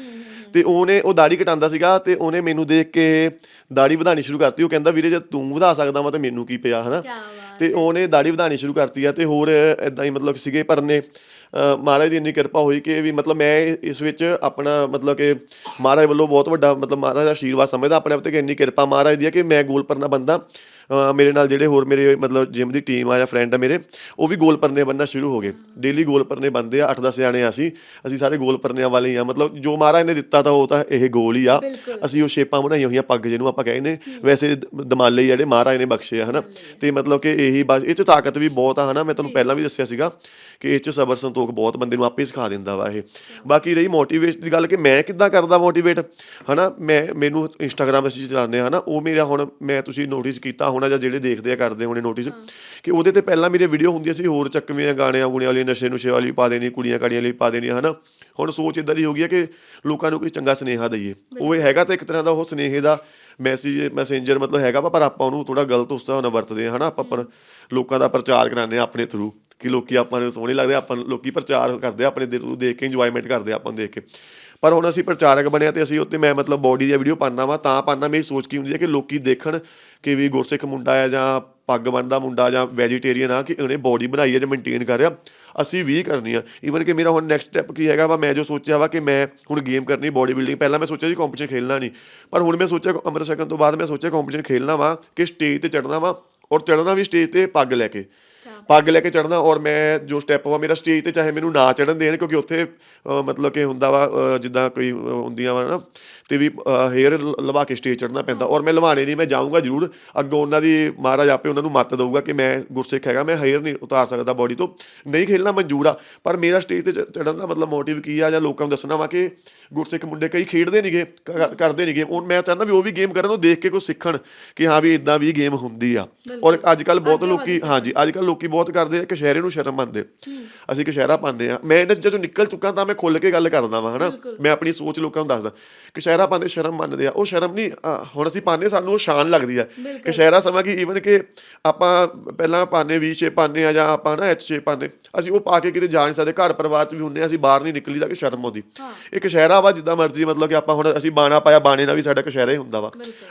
Speaker 2: ਤੇ ਉਹਨੇ ਉਹ ਦਾੜੀ ਘਟਾਉਂਦਾ ਸੀਗਾ ਤੇ ਉਹਨੇ ਮੈਨੂੰ ਦੇਖ ਕੇ ਦਾੜੀ ਵਧਾਣੀ ਸ਼ੁਰੂ ਕਰਤੀ। ਉਹ ਕਹਿੰਦਾ ਵੀਰੇ ਜੇ ਤੂੰ ਵਧਾ ਸਕਦਾ ਵਾ ਤਾਂ ਮੈਨੂੰ ਕੀ ਪਿਆ? ਹਨਾ। ਤੇ ਉਹਨੇ ਦਾੜੀ ਵਧਾਣੀ ਸ਼ੁਰੂ ਕਰਤੀ ਆ ਤੇ ਹੋਰ ਇਦਾਂ ਹੀ ਮਤਲਬ ਸੀਗੇ ਪਰ ਨੇ ਅ, ਮਹਾਰਾਜ ਦੀ ਇੰਨੀ ਕਿਰਪਾ ਹੋਈ ਕਿ ਵੀ ਮਤਲਬ ਮੈਂ ਇਸ ਵਿੱਚ ਆਪਣਾ ਮਤਲਬ ਕਿ ਮਹਾਰਾਜ ਵੱਲੋਂ ਬਹੁਤ ਵੱਡਾ ਮਤਲਬ ਮਹਾਰਾਜ ਦਾ ਆਸ਼ੀਰਵਾਦ ਸਮਝਦਾ ਆਪਣੇ ਆਪ ਤੇ ਕਿ ਇੰਨੀ ਕਿਰਪਾ ਮਹਾਰਾਜ ਦੀ ਹੈ ਕਿ ਮੈਂ ਗੋਲ ਪਰਨਾ ਬੰਦਾ ਮੇਰੇ ਨਾਲ ਜਿਹੜੇ ਹੋਰ ਮੇਰੇ ਮਤਲਬ ਜਿਮ ਦੀ ਟੀਮ ਆ ਜਾਂ ਫਰੈਂਡ ਆ ਮੇਰੇ ਉਹ ਵੀ ਗੋਲ ਪਰਨੇ ਬੰਨਣਾ ਸ਼ੁਰੂ ਹੋ ਗਏ। ਡੇਲੀ ਗੋਲ ਪਰਨੇ ਬੰਦੇ ਆ 8-10 ਜਾਣੇ ਆ ਅਸੀਂ ਅਸੀਂ ਸਾਰੇ ਗੋਲ ਪਰਨਿਆਂ ਵਾਲੇ ਹੀ ਆ। ਮਤਲਬ ਜੋ ਮਹਾਰਾਜ ਨੇ ਦਿੱਤਾ ਤਾਂ ਉਹ ਤਾਂ ਇਹ ਗੋਲ ਹੀ ਆ। ਅਸੀਂ ਉਹ ਸ਼ੇਪਾਂ ਬਣਾਈਆਂ ਹੋਈਆਂ ਪੱਗ ਜਿਹਨੂੰ ਆਪਾਂ ਕਹਿੰਦੇ ਵੈਸੇ ਦਮਾਲੇ ਜਿਹੜੇ ਮਹਾਰਾਜ ਨੇ ਬਖਸ਼ੇ ਆ ਹਨਾ। ਤੇ ਮਤਲਬ ਕਿ ਇਹੀ ਬਸ ਇਹ ਚ ਤਾਕਤ ਵੀ ਬਹੁਤ ਆ ਹਨਾ। ਮੈਂ ਤੁਹਾਨੂੰ ਪਹਿਲਾਂ ਵੀ ਦੱਸਿਆ ਸੀਗਾ ਕਿ ਇਹ ਚ ਸਬਰ ਸੰਤੋਖ ਬਹੁਤ ਬੰਦੇ ਨੂੰ ਆਪੇ ਹੀ ਸਿਖਾ ਦਿੰਦਾ ਵਾ ਇਹ। ਬਾਕੀ ਰਹੀ ਮੋਟੀਵੇਸ਼ਨ ਦੀ ਗੱਲ ਕਿ ਮੈਂ ਕਿੱਦਾਂ ਕਰਦਾ ਮੋਟੀਵੇਟ ਹਨਾ ਮੈਂ ਮੈਨੂੰ ਇੰਸਟਾਗ੍ਰam ਅਸੀਂ ਚਲਾਉਂਦੇ ਹਾਂ ਹਨਾ ਉਹ ਮੇਰਾ ਹੁਣ ਮੈਂ ਤੁਸੀਂ ਨੋਟਿਸ ਕੀਤਾ ਹੋਣਾ ਜਾਂ ਜਿਹੜੇ ਦੇਖਦੇ ਆ ਕਰਦੇ ਹੋਣੇ ਨੋਟਿਸ ਕਿ ਉਹਦੇ ਤੇ ਪਹਿਲਾਂ ਮੇਰੇ ਵੀਡੀਓ ਹੁੰਦੀਆਂ ਸੀ ਹੋਰ ਚੱਕਵੀਆਂ ਗਾਣਿਆਂ ਗੁਣਿਆਂ ਵਾਲੀ ਨਸ਼ੇ ਨੁਸ਼ੇ ਵਾਲੀ ਪਾ ਦੇਣੀ ਕੁੜੀਆਂ ਕਾੜੀਆਂ ਲਈ ਪਾ ਦੇਣੀ ਹਨਾ। ਹੁਣ ਸੋਚ ਇਦਾਂ ਦੀ ਹੋ ਗਈ ਹੈ ਕਿ ਲੋਕਾਂ ਨੂੰ ਕੋਈ ਚੰਗਾ ਸੁਨੇਹਾ ਦਈਏ। ਉਹ ਇਹ ਹੈਗਾ ਤਾਂ ਇੱਕ ਤਰ੍ਹਾਂ ਦਾ ਉਹ ਸੁਨੇਹੇ ਦਾ ਮੈਸੇਜ ਮੈਸੇਂਜਰ ਮਤਲਬ ਹੈਗਾ ਪਰ ਆਪਾਂ ਉਹਨੂੰ ਥੋੜਾ ਗਲਤ ਉਸ ਤਰ੍ਹਾਂ ਨਾਲ ਵਰਤਦੇ ਹਾਂ ਹਨਾ। ਆਪਾਂ ਪਰ ਲੋਕਾਂ ਦਾ ਪ੍ਰਚਾਰ ਕਰਾਉਂਦੇ ਆ ਆਪਣੇ ਥਰੂ ਕਿ ਲੋਕੀ ਆਪਾਂ ਨੂੰ ਸੋਹਣੇ ਲੱਗਦੇ ਆਪਾਂ ਨੂੰ ਲੋਕੀ ਪ੍ਰਚਾਰ ਕਰਦੇ ਆ, ਆਪਣੇ ਦਿਲ ਨੂੰ ਦੇਖ ਕੇ ਇੰਜੋਇਮੈਂਟ ਕਰਦੇ ਆ ਆਪਾਂ ਨੂੰ ਦੇਖ ਕੇ। ਪਰ ਹੁਣ ਅਸੀਂ ਪ੍ਰਚਾਰਕ ਬਣਿਆ ਤੇ ਅਸੀਂ ਉੱਤੇ ਮੈਂ ਮਤਲਬ ਬੋਡੀ ਦੀ ਵੀਡੀਓ ਪਾਉਂਦਾ ਵਾ, ਤਾਂ ਪਾਉਂਦਾ, ਮੇਰੀ ਸੋਚ ਕੀ ਹੁੰਦੀ ਹੈ ਕਿ ਲੋਕੀ ਦੇਖਣ ਕਿ ਵੀ ਗੁਰਸਿੱਖ ਮੁੰਡਾ ਆ ਜਾਂ ਪੱਗ ਬੰਨਦਾ ਮੁੰਡਾ ਜਾਂ ਵੈਜੀਟੇਰੀਅਨ ਆ, ਕਿ ਉਹਨੇ ਬੋਡੀ ਬਣਾਈ ਹੈ ਜਾਂ ਮੇਨਟੇਨ ਕਰ ਰਿਹਾ, ਅਸੀਂ ਵੀ ਕਰਨੀ ਆ। ਈਵਨ ਕਿ ਮੇਰਾ ਹੁਣ ਨੈਕਸਟ ਸਟੈਪ ਕੀ ਹੈਗਾ ਵਾ, ਮੈਂ ਜੋ ਸੋਚਿਆ ਵਾ ਕਿ ਮੈਂ ਹੁਣ ਗੇਮ ਕਰਨੀ ਬੋਡੀ ਬਿਲਡਿੰਗ ਪਹਿਲਾਂ ਮੈਂ ਸੋਚਿਆ ਜੀ ਕੰਪੀਟੀਸ਼ਨ ਖੇਲਣਾ ਨਹੀਂ, ਪਰ ਹੁਣ ਮੈਂ ਸੋਚਿਆ ਅੰਮ੍ਰਿਤ ਛਕਣ ਤੋਂ ਬਾਅਦ ਮੈਂ ਸੋਚਿਆ ਕੰਪੀਟੀਸ਼ਨ ਖੇਲਣਾ ਵਾ, ਕਿ ਸਟੇਜ ਤੇ ਚੜਨਾ ਵਾ, ਔਰ ਚੜਨਾ ਵੀ ਸਟੇਜ ਤੇ ਪੱਗ ਲੈ ਕੇ। ਪੱਗ ਲੈ ਕੇ ਚੜਨਾ ਔਰ ਮੈਂ ਜੋ ਸਟੈਪ ਵਾ ਮੇਰਾ ਸਟੇਜ ਤੇ ਚਾਹੇ ਮੈਨੂੰ ਨਾ ਚੜਨ ਦੇਣ ਕਿਉਂਕਿ ਉੱਥੇ ਮਤਲਬ ਕਿ ਹੁੰਦਾ ਵਾ ਜਿੱਦਾਂ ਕੋਈ ਹੁੰਦੀਆਂ ਵਾ ਨਾ ਤੇ ਵੀ ਹੇਅਰ ਲਵਾ ਕੇ ਸਟੇਜ ਚੜਨਾ ਪੈਂਦਾ। ਔਰ ਮੈਂ ਲਵਾਣੇ ਨਹੀਂ ਮੈਂ ਜਾਊਂਗਾ ਜ਼ਰੂਰ। ਅੱਗੋਂ ਉਹਨਾਂ ਦੀ ਮਹਾਰਾਜ ਆਪੇ ਉਹਨਾਂ ਨੂੰ ਮੱਤ ਦਊਗਾ ਕਿ ਮੈਂ ਗੁਰਸਿੱਖ ਹੈਗਾ ਮੈਂ ਹੇਅਰ ਨਹੀਂ ਉਤਾਰ ਸਕਦਾ ਬੋਡੀ ਤੋਂ। ਨਹੀਂ ਖੇਲਣਾ ਮਨਜ਼ੂਰ ਆ ਪਰ ਮੇਰਾ ਸਟੇਜ ਤੇ ਚੜਨ ਦਾ ਮਤਲਬ ਮੋਟਿਵ ਕੀ ਆ ਜਾਂ ਲੋਕਾਂ ਨੂੰ ਦੱਸਣਾ ਵਾ ਕਿ ਗੁਰਸਿੱਖ ਮੁੰਡੇ ਕਈ ਖੇਡਦੇ ਨਹੀਂਗੇ ਕਰਦੇ ਨਹੀਂਗੇ ਹੁਣ ਮੈਂ ਚਾਹੁੰਦਾ ਵੀ ਉਹ ਵੀ ਗੇਮ ਕਰਨ ਉਹ ਦੇਖ ਕੇ ਕੁਝ ਸਿੱਖਣ ਕਿ ਹਾਂ ਵੀ ਇਦਾਂ ਵੀ ਗੇਮ ਹੁੰਦੀ ਆ। ਔਰ ਅੱਜ ਕੱਲ ਬਹੁਤ ਲੋਕੀ ਹਾਂਜੀ ਅੱਜ ਕੱਲ ਲੋਕੀ ਬਹੁਤ ਕਰਦੇ ਆ ਕਸ਼ਹਿਰੇ ਨੂੰ ਸ਼ਰਮ ਮੰਨਦੇ ਅਸੀਂ ਕਸ਼ਹਿਰਾ ਪਾਉਂਦੇ ਆ। ਮੈਂ ਇਹਨਾਂ ਚੋਂ ਨਿਕਲ ਚੁੱਕਾ ਤਾਂ ਮੈਂ ਖੁੱਲ ਕੇ ਗੱਲ ਕਰਦਾ ਵਾਂ ਹਨਾ? ਮੈਂ ਆਪਣੀ ਸੋਚ ਲੋਕਾਂ ਨੂੰ ਦੱਸਦਾ। ਕਸ਼ਹਿਰਾ ਪਾਉਂਦੇ ਸ਼ਰਮ ਮੰਨਦੇ ਆ। ਉਹ ਸ਼ਰਮ ਨਹੀਂ ਹੁਣ ਅਸੀਂ ਪਾਉਂਦੇ ਸਾਨੂੰ ਉਹ ਸ਼ਾਨ ਲੱਗਦੀ ਆ। ਕਸ਼ਹਿਰਾ ਸਮਾਂ ਕਿ ਈਵਨ ਕਿ ਆਪਾਂ ਪਹਿਲਾਂ ਪਾਉਂਦੇ ਵੀ ਛੇ ਪਾਉਂਦੇ ਆ ਜਾਂ ਆਪਾਂ ਨਾ ਐਚ ਛੇ ਪਾਉਂਦੇ। ਅਸੀਂ ਉਹ ਪਾ ਕੇ ਕਿਤੇ ਜਾ ਨਹੀਂ ਸਕਦੇ ਘਰ ਪਰਿਵਾਰ ਚ ਵੀ ਹੁੰਦੇ ਆ ਅਸੀਂ ਬਾਹਰ ਨਹੀਂ ਨਿਕਲੀਦਾ ਕਿ ਸ਼ਰਮ ਆਉਂਦੀ। ਇਹ ਕਸ਼ਹਿਰਾ ਵਾ ਜਿੱਦਾਂ ਮਰਜ਼ੀ ਮਤਲਬ ਕਿ ਆਪਾਂ ਹੁਣ ਅਸੀਂ ਬਾਣਾ ਪਾਇਆ ਬਾਣੇ ਨਾਲ ਵੀ ਸਾਡਾ ਕਸ਼ਹਿਰਾ ਹੀ ਹੁੰਦਾ ਵਾ।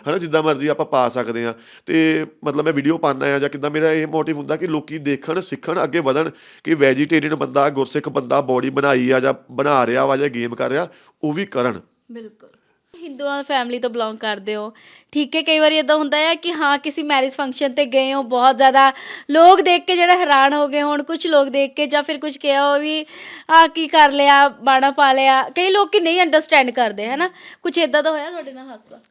Speaker 2: ਹਨਾ ਜਿੱਦਾਂ ਮਰਜ਼ੀ ਆਪਾਂ ਪਾ ਸਕਦੇ ਆ। ਤੇ ਮਤਲਬ ਮੈਂ ਵੀਡੀਓ ਪਾਉਂਦਾ ਆ ਜਾਂ ਕਿੱਦਾਂ ਮੇਰਾ ਇਹ ਮੋਟਿਵ ਹੁੰਦਾ ਕਿ ਲੋਕੀ ਦੇਖਣ ਸਿੱਖਣ ਅੱਗੇ ਵਧਣ ਕਿ ਵੈਜੀਟੇਰੀਅਨ ਬੰਦਾ ਗੁਰਸਿੱਖ ਬੰਦਾ ਬੋਡੀ ਬਣਾਈ ਆ ਜਾਂ ਬਣਾ ਰਿਹਾ ਵਾ ਜਾਂ ਗੇਮ ਕਰ ਰਿਹਾ ਉਹ ਵੀ ਕਰਨ।
Speaker 3: ਬਿਲਕੁਲ। ਹਿੰਦੂਆਂ ਫੈਮਿਲੀ ਤੋਂ ਬਿਲੋਂਗ ਕਰਦੇ ਹੋ। ਠੀਕ ਹੈ ਕਈ ਵਾਰੀ ਇਦਾਂ ਹੁੰਦਾ ਹੈ ਕਿ ਹਾਂ ਕਿਸੇ ਮੈਰਿਜ ਫੰਕਸ਼ਨ ਤੇ ਗਏ ਹੋ ਬਹੁਤ ਜ਼ਿਆਦਾ ਲੋਕ ਦੇਖ ਕੇ ਜਿਹੜਾ ਹੈਰਾਨ ਹੋ ਗਏ ਹੋਣ ਕੁਝ ਲੋਕ ਦੇਖ ਕੇ ਜਾਂ ਫਿਰ ਕੁਝ ਕਿਹਾ ਹੋ ਵੀ ਆ ਕੀ ਕਰ ਲਿਆ ਬਾਣਾ ਪਾ ਲਿਆ। ਕਈ ਲੋਕ ਕਿ ਨਹੀਂ ਅੰਡਰਸਟੈਂਡ ਕਰਦੇ ਹੈ ਨਾ ਕੁਝ ਇਦਾਂ ਦਾ ਹੋਇਆ ਤੁਹਾਡੇ ਨਾਲ ਹਾਦਸਾ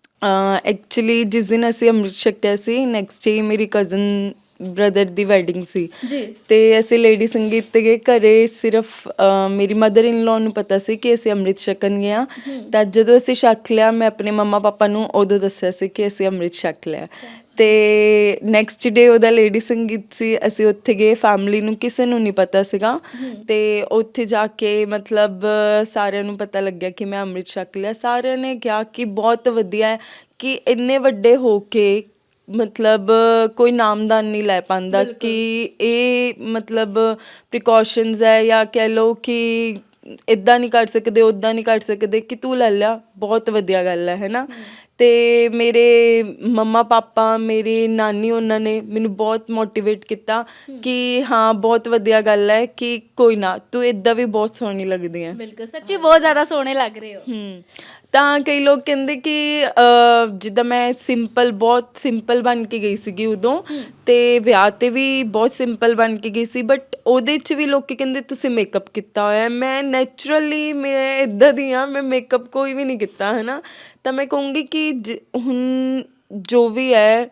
Speaker 1: ਐਕਚੁਅਲੀ ਜਿਸ ਦਿਨ ਅਸੀਂ ਅੰਮ੍ਰਿਤ ਛਕਿਆ ਸੀ ਨੈਕਸਟ ਡੇ ਮੇਰੀ ਕਜ਼ਨ ਬ੍ਰਦਰ ਦੀ ਵੈਡਿੰਗ ਸੀ।
Speaker 3: ਜੀ।
Speaker 1: ਤੇ ਅਸੀਂ ਲੇਡੀ ਸੰਗੀਤ ਤੇ ਗਏ ਘਰੇ ਸਿਰਫ ਮੇਰੀ ਮਦਰ ਇਨ ਲਾਅ ਨੂੰ ਪਤਾ ਸੀ ਕਿ ਅਸੀਂ ਅੰਮ੍ਰਿਤ ਛਕਣ ਗਏ ਹਾਂ। ਤਾਂ ਜਦੋਂ ਅਸੀਂ ਛਕ ਲਿਆ ਮੈਂ ਆਪਣੇ ਮੰਮਾ ਪਾਪਾ ਨੂੰ ਉਦੋਂ ਦੱਸਿਆ ਸੀ ਕਿ ਅਸੀਂ ਅੰਮ੍ਰਿਤ ਛਕ ਲਿਆ। ਤੇ ਨੈਕਸਟ ਡੇ ਉਹਦਾ ਲੇਡੀ ਸੰਗੀਤ ਸੀ ਅਸੀਂ ਉੱਥੇ ਗਏ ਫੈਮਿਲੀ ਨੂੰ ਕਿਸੇ ਨੂੰ ਨਹੀਂ ਪਤਾ ਸੀਗਾ। ਤੇ ਉੱਥੇ ਜਾ ਕੇ ਮਤਲਬ ਸਾਰਿਆਂ ਨੂੰ ਪਤਾ ਲੱਗਿਆ ਕਿ ਮੈਂ ਅੰਮ੍ਰਿਤ ਛਕ ਲਿਆ। ਸਾਰਿਆਂ ਨੇ ਕਿਹਾ ਕਿ ਬਹੁਤ ਵਧੀਆ ਹੈ ਕਿ ਇੰਨੇ ਵੱਡੇ ਹੋ ਕੇ ਮਤਲਬ ਕੋਈ ਨਾਮਦਾਨ ਨਹੀਂ ਲੈ ਪਾਉਂਦਾ ਕਿ ਇਹ ਮਤਲਬ ਪ੍ਰੀਕਾਸ਼ਨਸ ਹੈ ਜਾਂ ਕਹਿ ਲਓ ਕਿ ਇਦਾਂ ਨਹੀਂ ਕਰ ਸਕਦੇ ਉਦਾਂ ਨਹੀਂ ਕਰ ਸਕਦੇ ਕਿ ਤੂੰ ਲੈ ਲਿਆ ਬਹੁਤ ਵਧੀਆ ਗੱਲ ਹੈ ਹੈਨਾ? ਤੇ ਮੇਰੇ ਮੰਮਾ ਪਾਪਾ ਮੇਰੀ ਨਾਨੀ ਉਹਨਾਂ ਨੇ ਮੈਨੂੰ ਬਹੁਤ ਮੋਟੀਵੇਟ ਕੀਤਾ ਕਿ ਹਾਂ ਬਹੁਤ ਵਧੀਆ ਗੱਲ ਹੈ ਕਿ ਕੋਈ ਨਾ ਤੂੰ ਇਦਾਂ ਵੀ ਬਹੁਤ ਸੋਹਣੀ ਲੱਗਦੀ ਹੈ।
Speaker 3: ਬਿਲਕੁਲ ਸੱਚੀ ਬਹੁਤ ਜ਼ਿਆਦਾ ਸੋਹਣੇ ਲੱਗ ਰਹੇ ਹੋ।
Speaker 1: ਹੂੰ ਤਾਂ ਕਈ ਲੋਕ ਕਹਿੰਦੇ ਕਿ ਜਿੱਦਾਂ ਮੈਂ ਸਿੰਪਲ ਬਹੁਤ ਸਿੰਪਲ ਬਣ ਕੇ ਗਈ ਸੀਗੀ ਉਦੋਂ ਤੇ ਵਿਆਹ ਤੇ ਵੀ ਬਹੁਤ ਸਿੰਪਲ ਬਣ ਕੇ ਗਈ ਸੀ ਬਟ ਉਹਦੇ 'ਚ ਵੀ ਲੋਕੀ ਕਹਿੰਦੇ ਤੁਸੀਂ ਮੇਕਅਪ ਕੀਤਾ ਹੋਇਆ। ਮੈਂ ਨੇਚਰਲੀ ਮੈਂ ਇਦਾਂ ਦੀ ਆ ਮੈਂ ਮੇਕਅਪ ਕੋਈ ਵੀ ਨਹੀਂ ਕੀਤਾ ਹੈ ਨਾ ਤਾਂ ਮੈਂ ਕਹੂੰਗੀ ਕਿ ਹੁਣ ਜੋ ਵੀ ਹੈ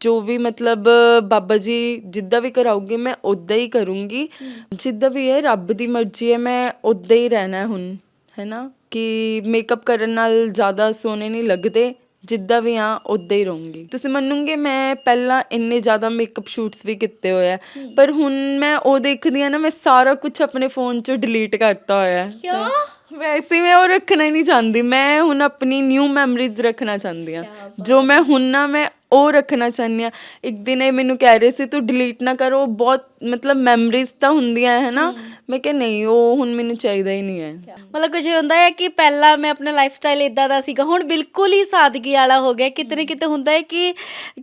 Speaker 1: ਜੋ ਵੀ ਮਤਲਬ ਬਾਬਾ ਜੀ ਜਿੱਦਾਂ ਵੀ ਕਰਾਉਗੇ ਮੈਂ ਉਦਾਂ ਹੀ ਕਰੂੰਗੀ। ਜਿੱਦਾਂ ਵੀ ਹੈ ਰੱਬ ਦੀ ਮਰਜ਼ੀ ਹੈ ਮੈਂ ਉਦਾਂ ਹੀ ਰਹਿਣਾ ਹੁਣ ਹੈ ਨਾ ਕਿ ਮੇਕਅਪ ਕਰਨ ਨਾਲ ਜ਼ਿਆਦਾ ਸੋਹਣੇ ਨਹੀਂ ਲੱਗਦੇ ਜਿੱਦਾਂ ਵੀ ਆ ਉਦਾਂ ਹੀ ਰਹੂੰਗੀ। ਤੁਸੀਂ ਮੰਨੋਗੇ ਮੈਂ ਪਹਿਲਾਂ ਇੰਨੇ ਜ਼ਿਆਦਾ ਮੇਕਅਪ ਸ਼ੂਟਸ ਵੀ ਕੀਤੇ ਹੋਏ ਆ ਪਰ ਹੁਣ ਮੈਂ ਉਹ ਦੇਖਦੀ ਆ ਨਾ ਮੈਂ ਸਾਰਾ ਕੁਝ ਆਪਣੇ ਫੋਨ 'ਚੋਂ ਡਿਲੀਟ ਕਰਤਾ ਹੋਇਆ। ਹੈ
Speaker 3: ਕਿਉਂ?
Speaker 1: ਵੈਸੇ ਮੈਂ ਉਹ ਰੱਖਣਾ ਹੀ ਨਹੀਂ ਚਾਹੁੰਦੀ ਮੈਂ ਹੁਣ ਆਪਣੀ ਨਿਊ ਮੈਮਰੀਜ਼ ਰੱਖਣਾ ਚਾਹੁੰਦੀ ਆ ਜੋ ਮੈਂ ਹੁਣ ਨਾ ਮੈਂ ਉਹ ਰੱਖਣਾ ਚਾਹੁੰਦੀ ਆ ਇੱਕ ਦਿਨ ਇਹ ਮੈਨੂੰ ਕਹਿ ਰਹੇ ਸੀ ਤੂੰ ਡਿਲੀਟ ਨਾ ਕਰੋ ਬਹੁਤ ਮਤਲਬ ਮੈਮਰੀਜ਼ ਤਾਂ ਹੁੰਦੀਆਂ ਹੈ ਨਾ। ਮੈਂ ਕਿਹਾ ਨਹੀਂ ਉਹ ਹੁਣ ਮੈਨੂੰ ਚਾਹੀਦਾ ਹੀ ਨਹੀਂ ਹੈ।
Speaker 3: ਮਤਲਬ ਕੁਝ ਹੁੰਦਾ ਹੈ ਕਿ ਪਹਿਲਾਂ ਮੈਂ ਆਪਣਾ ਲਾਈਫ ਸਟਾਈਲ ਇਦਾਂ ਦਾ ਸੀਗਾ ਹੁਣ ਬਿਲਕੁਲ ਹੀ ਸਾਦਗੀ ਵਾਲਾ ਹੋ ਗਿਆ। ਕਿਤੇ ਨਾ ਕਿਤੇ ਹੁੰਦਾ ਹੈ ਕਿ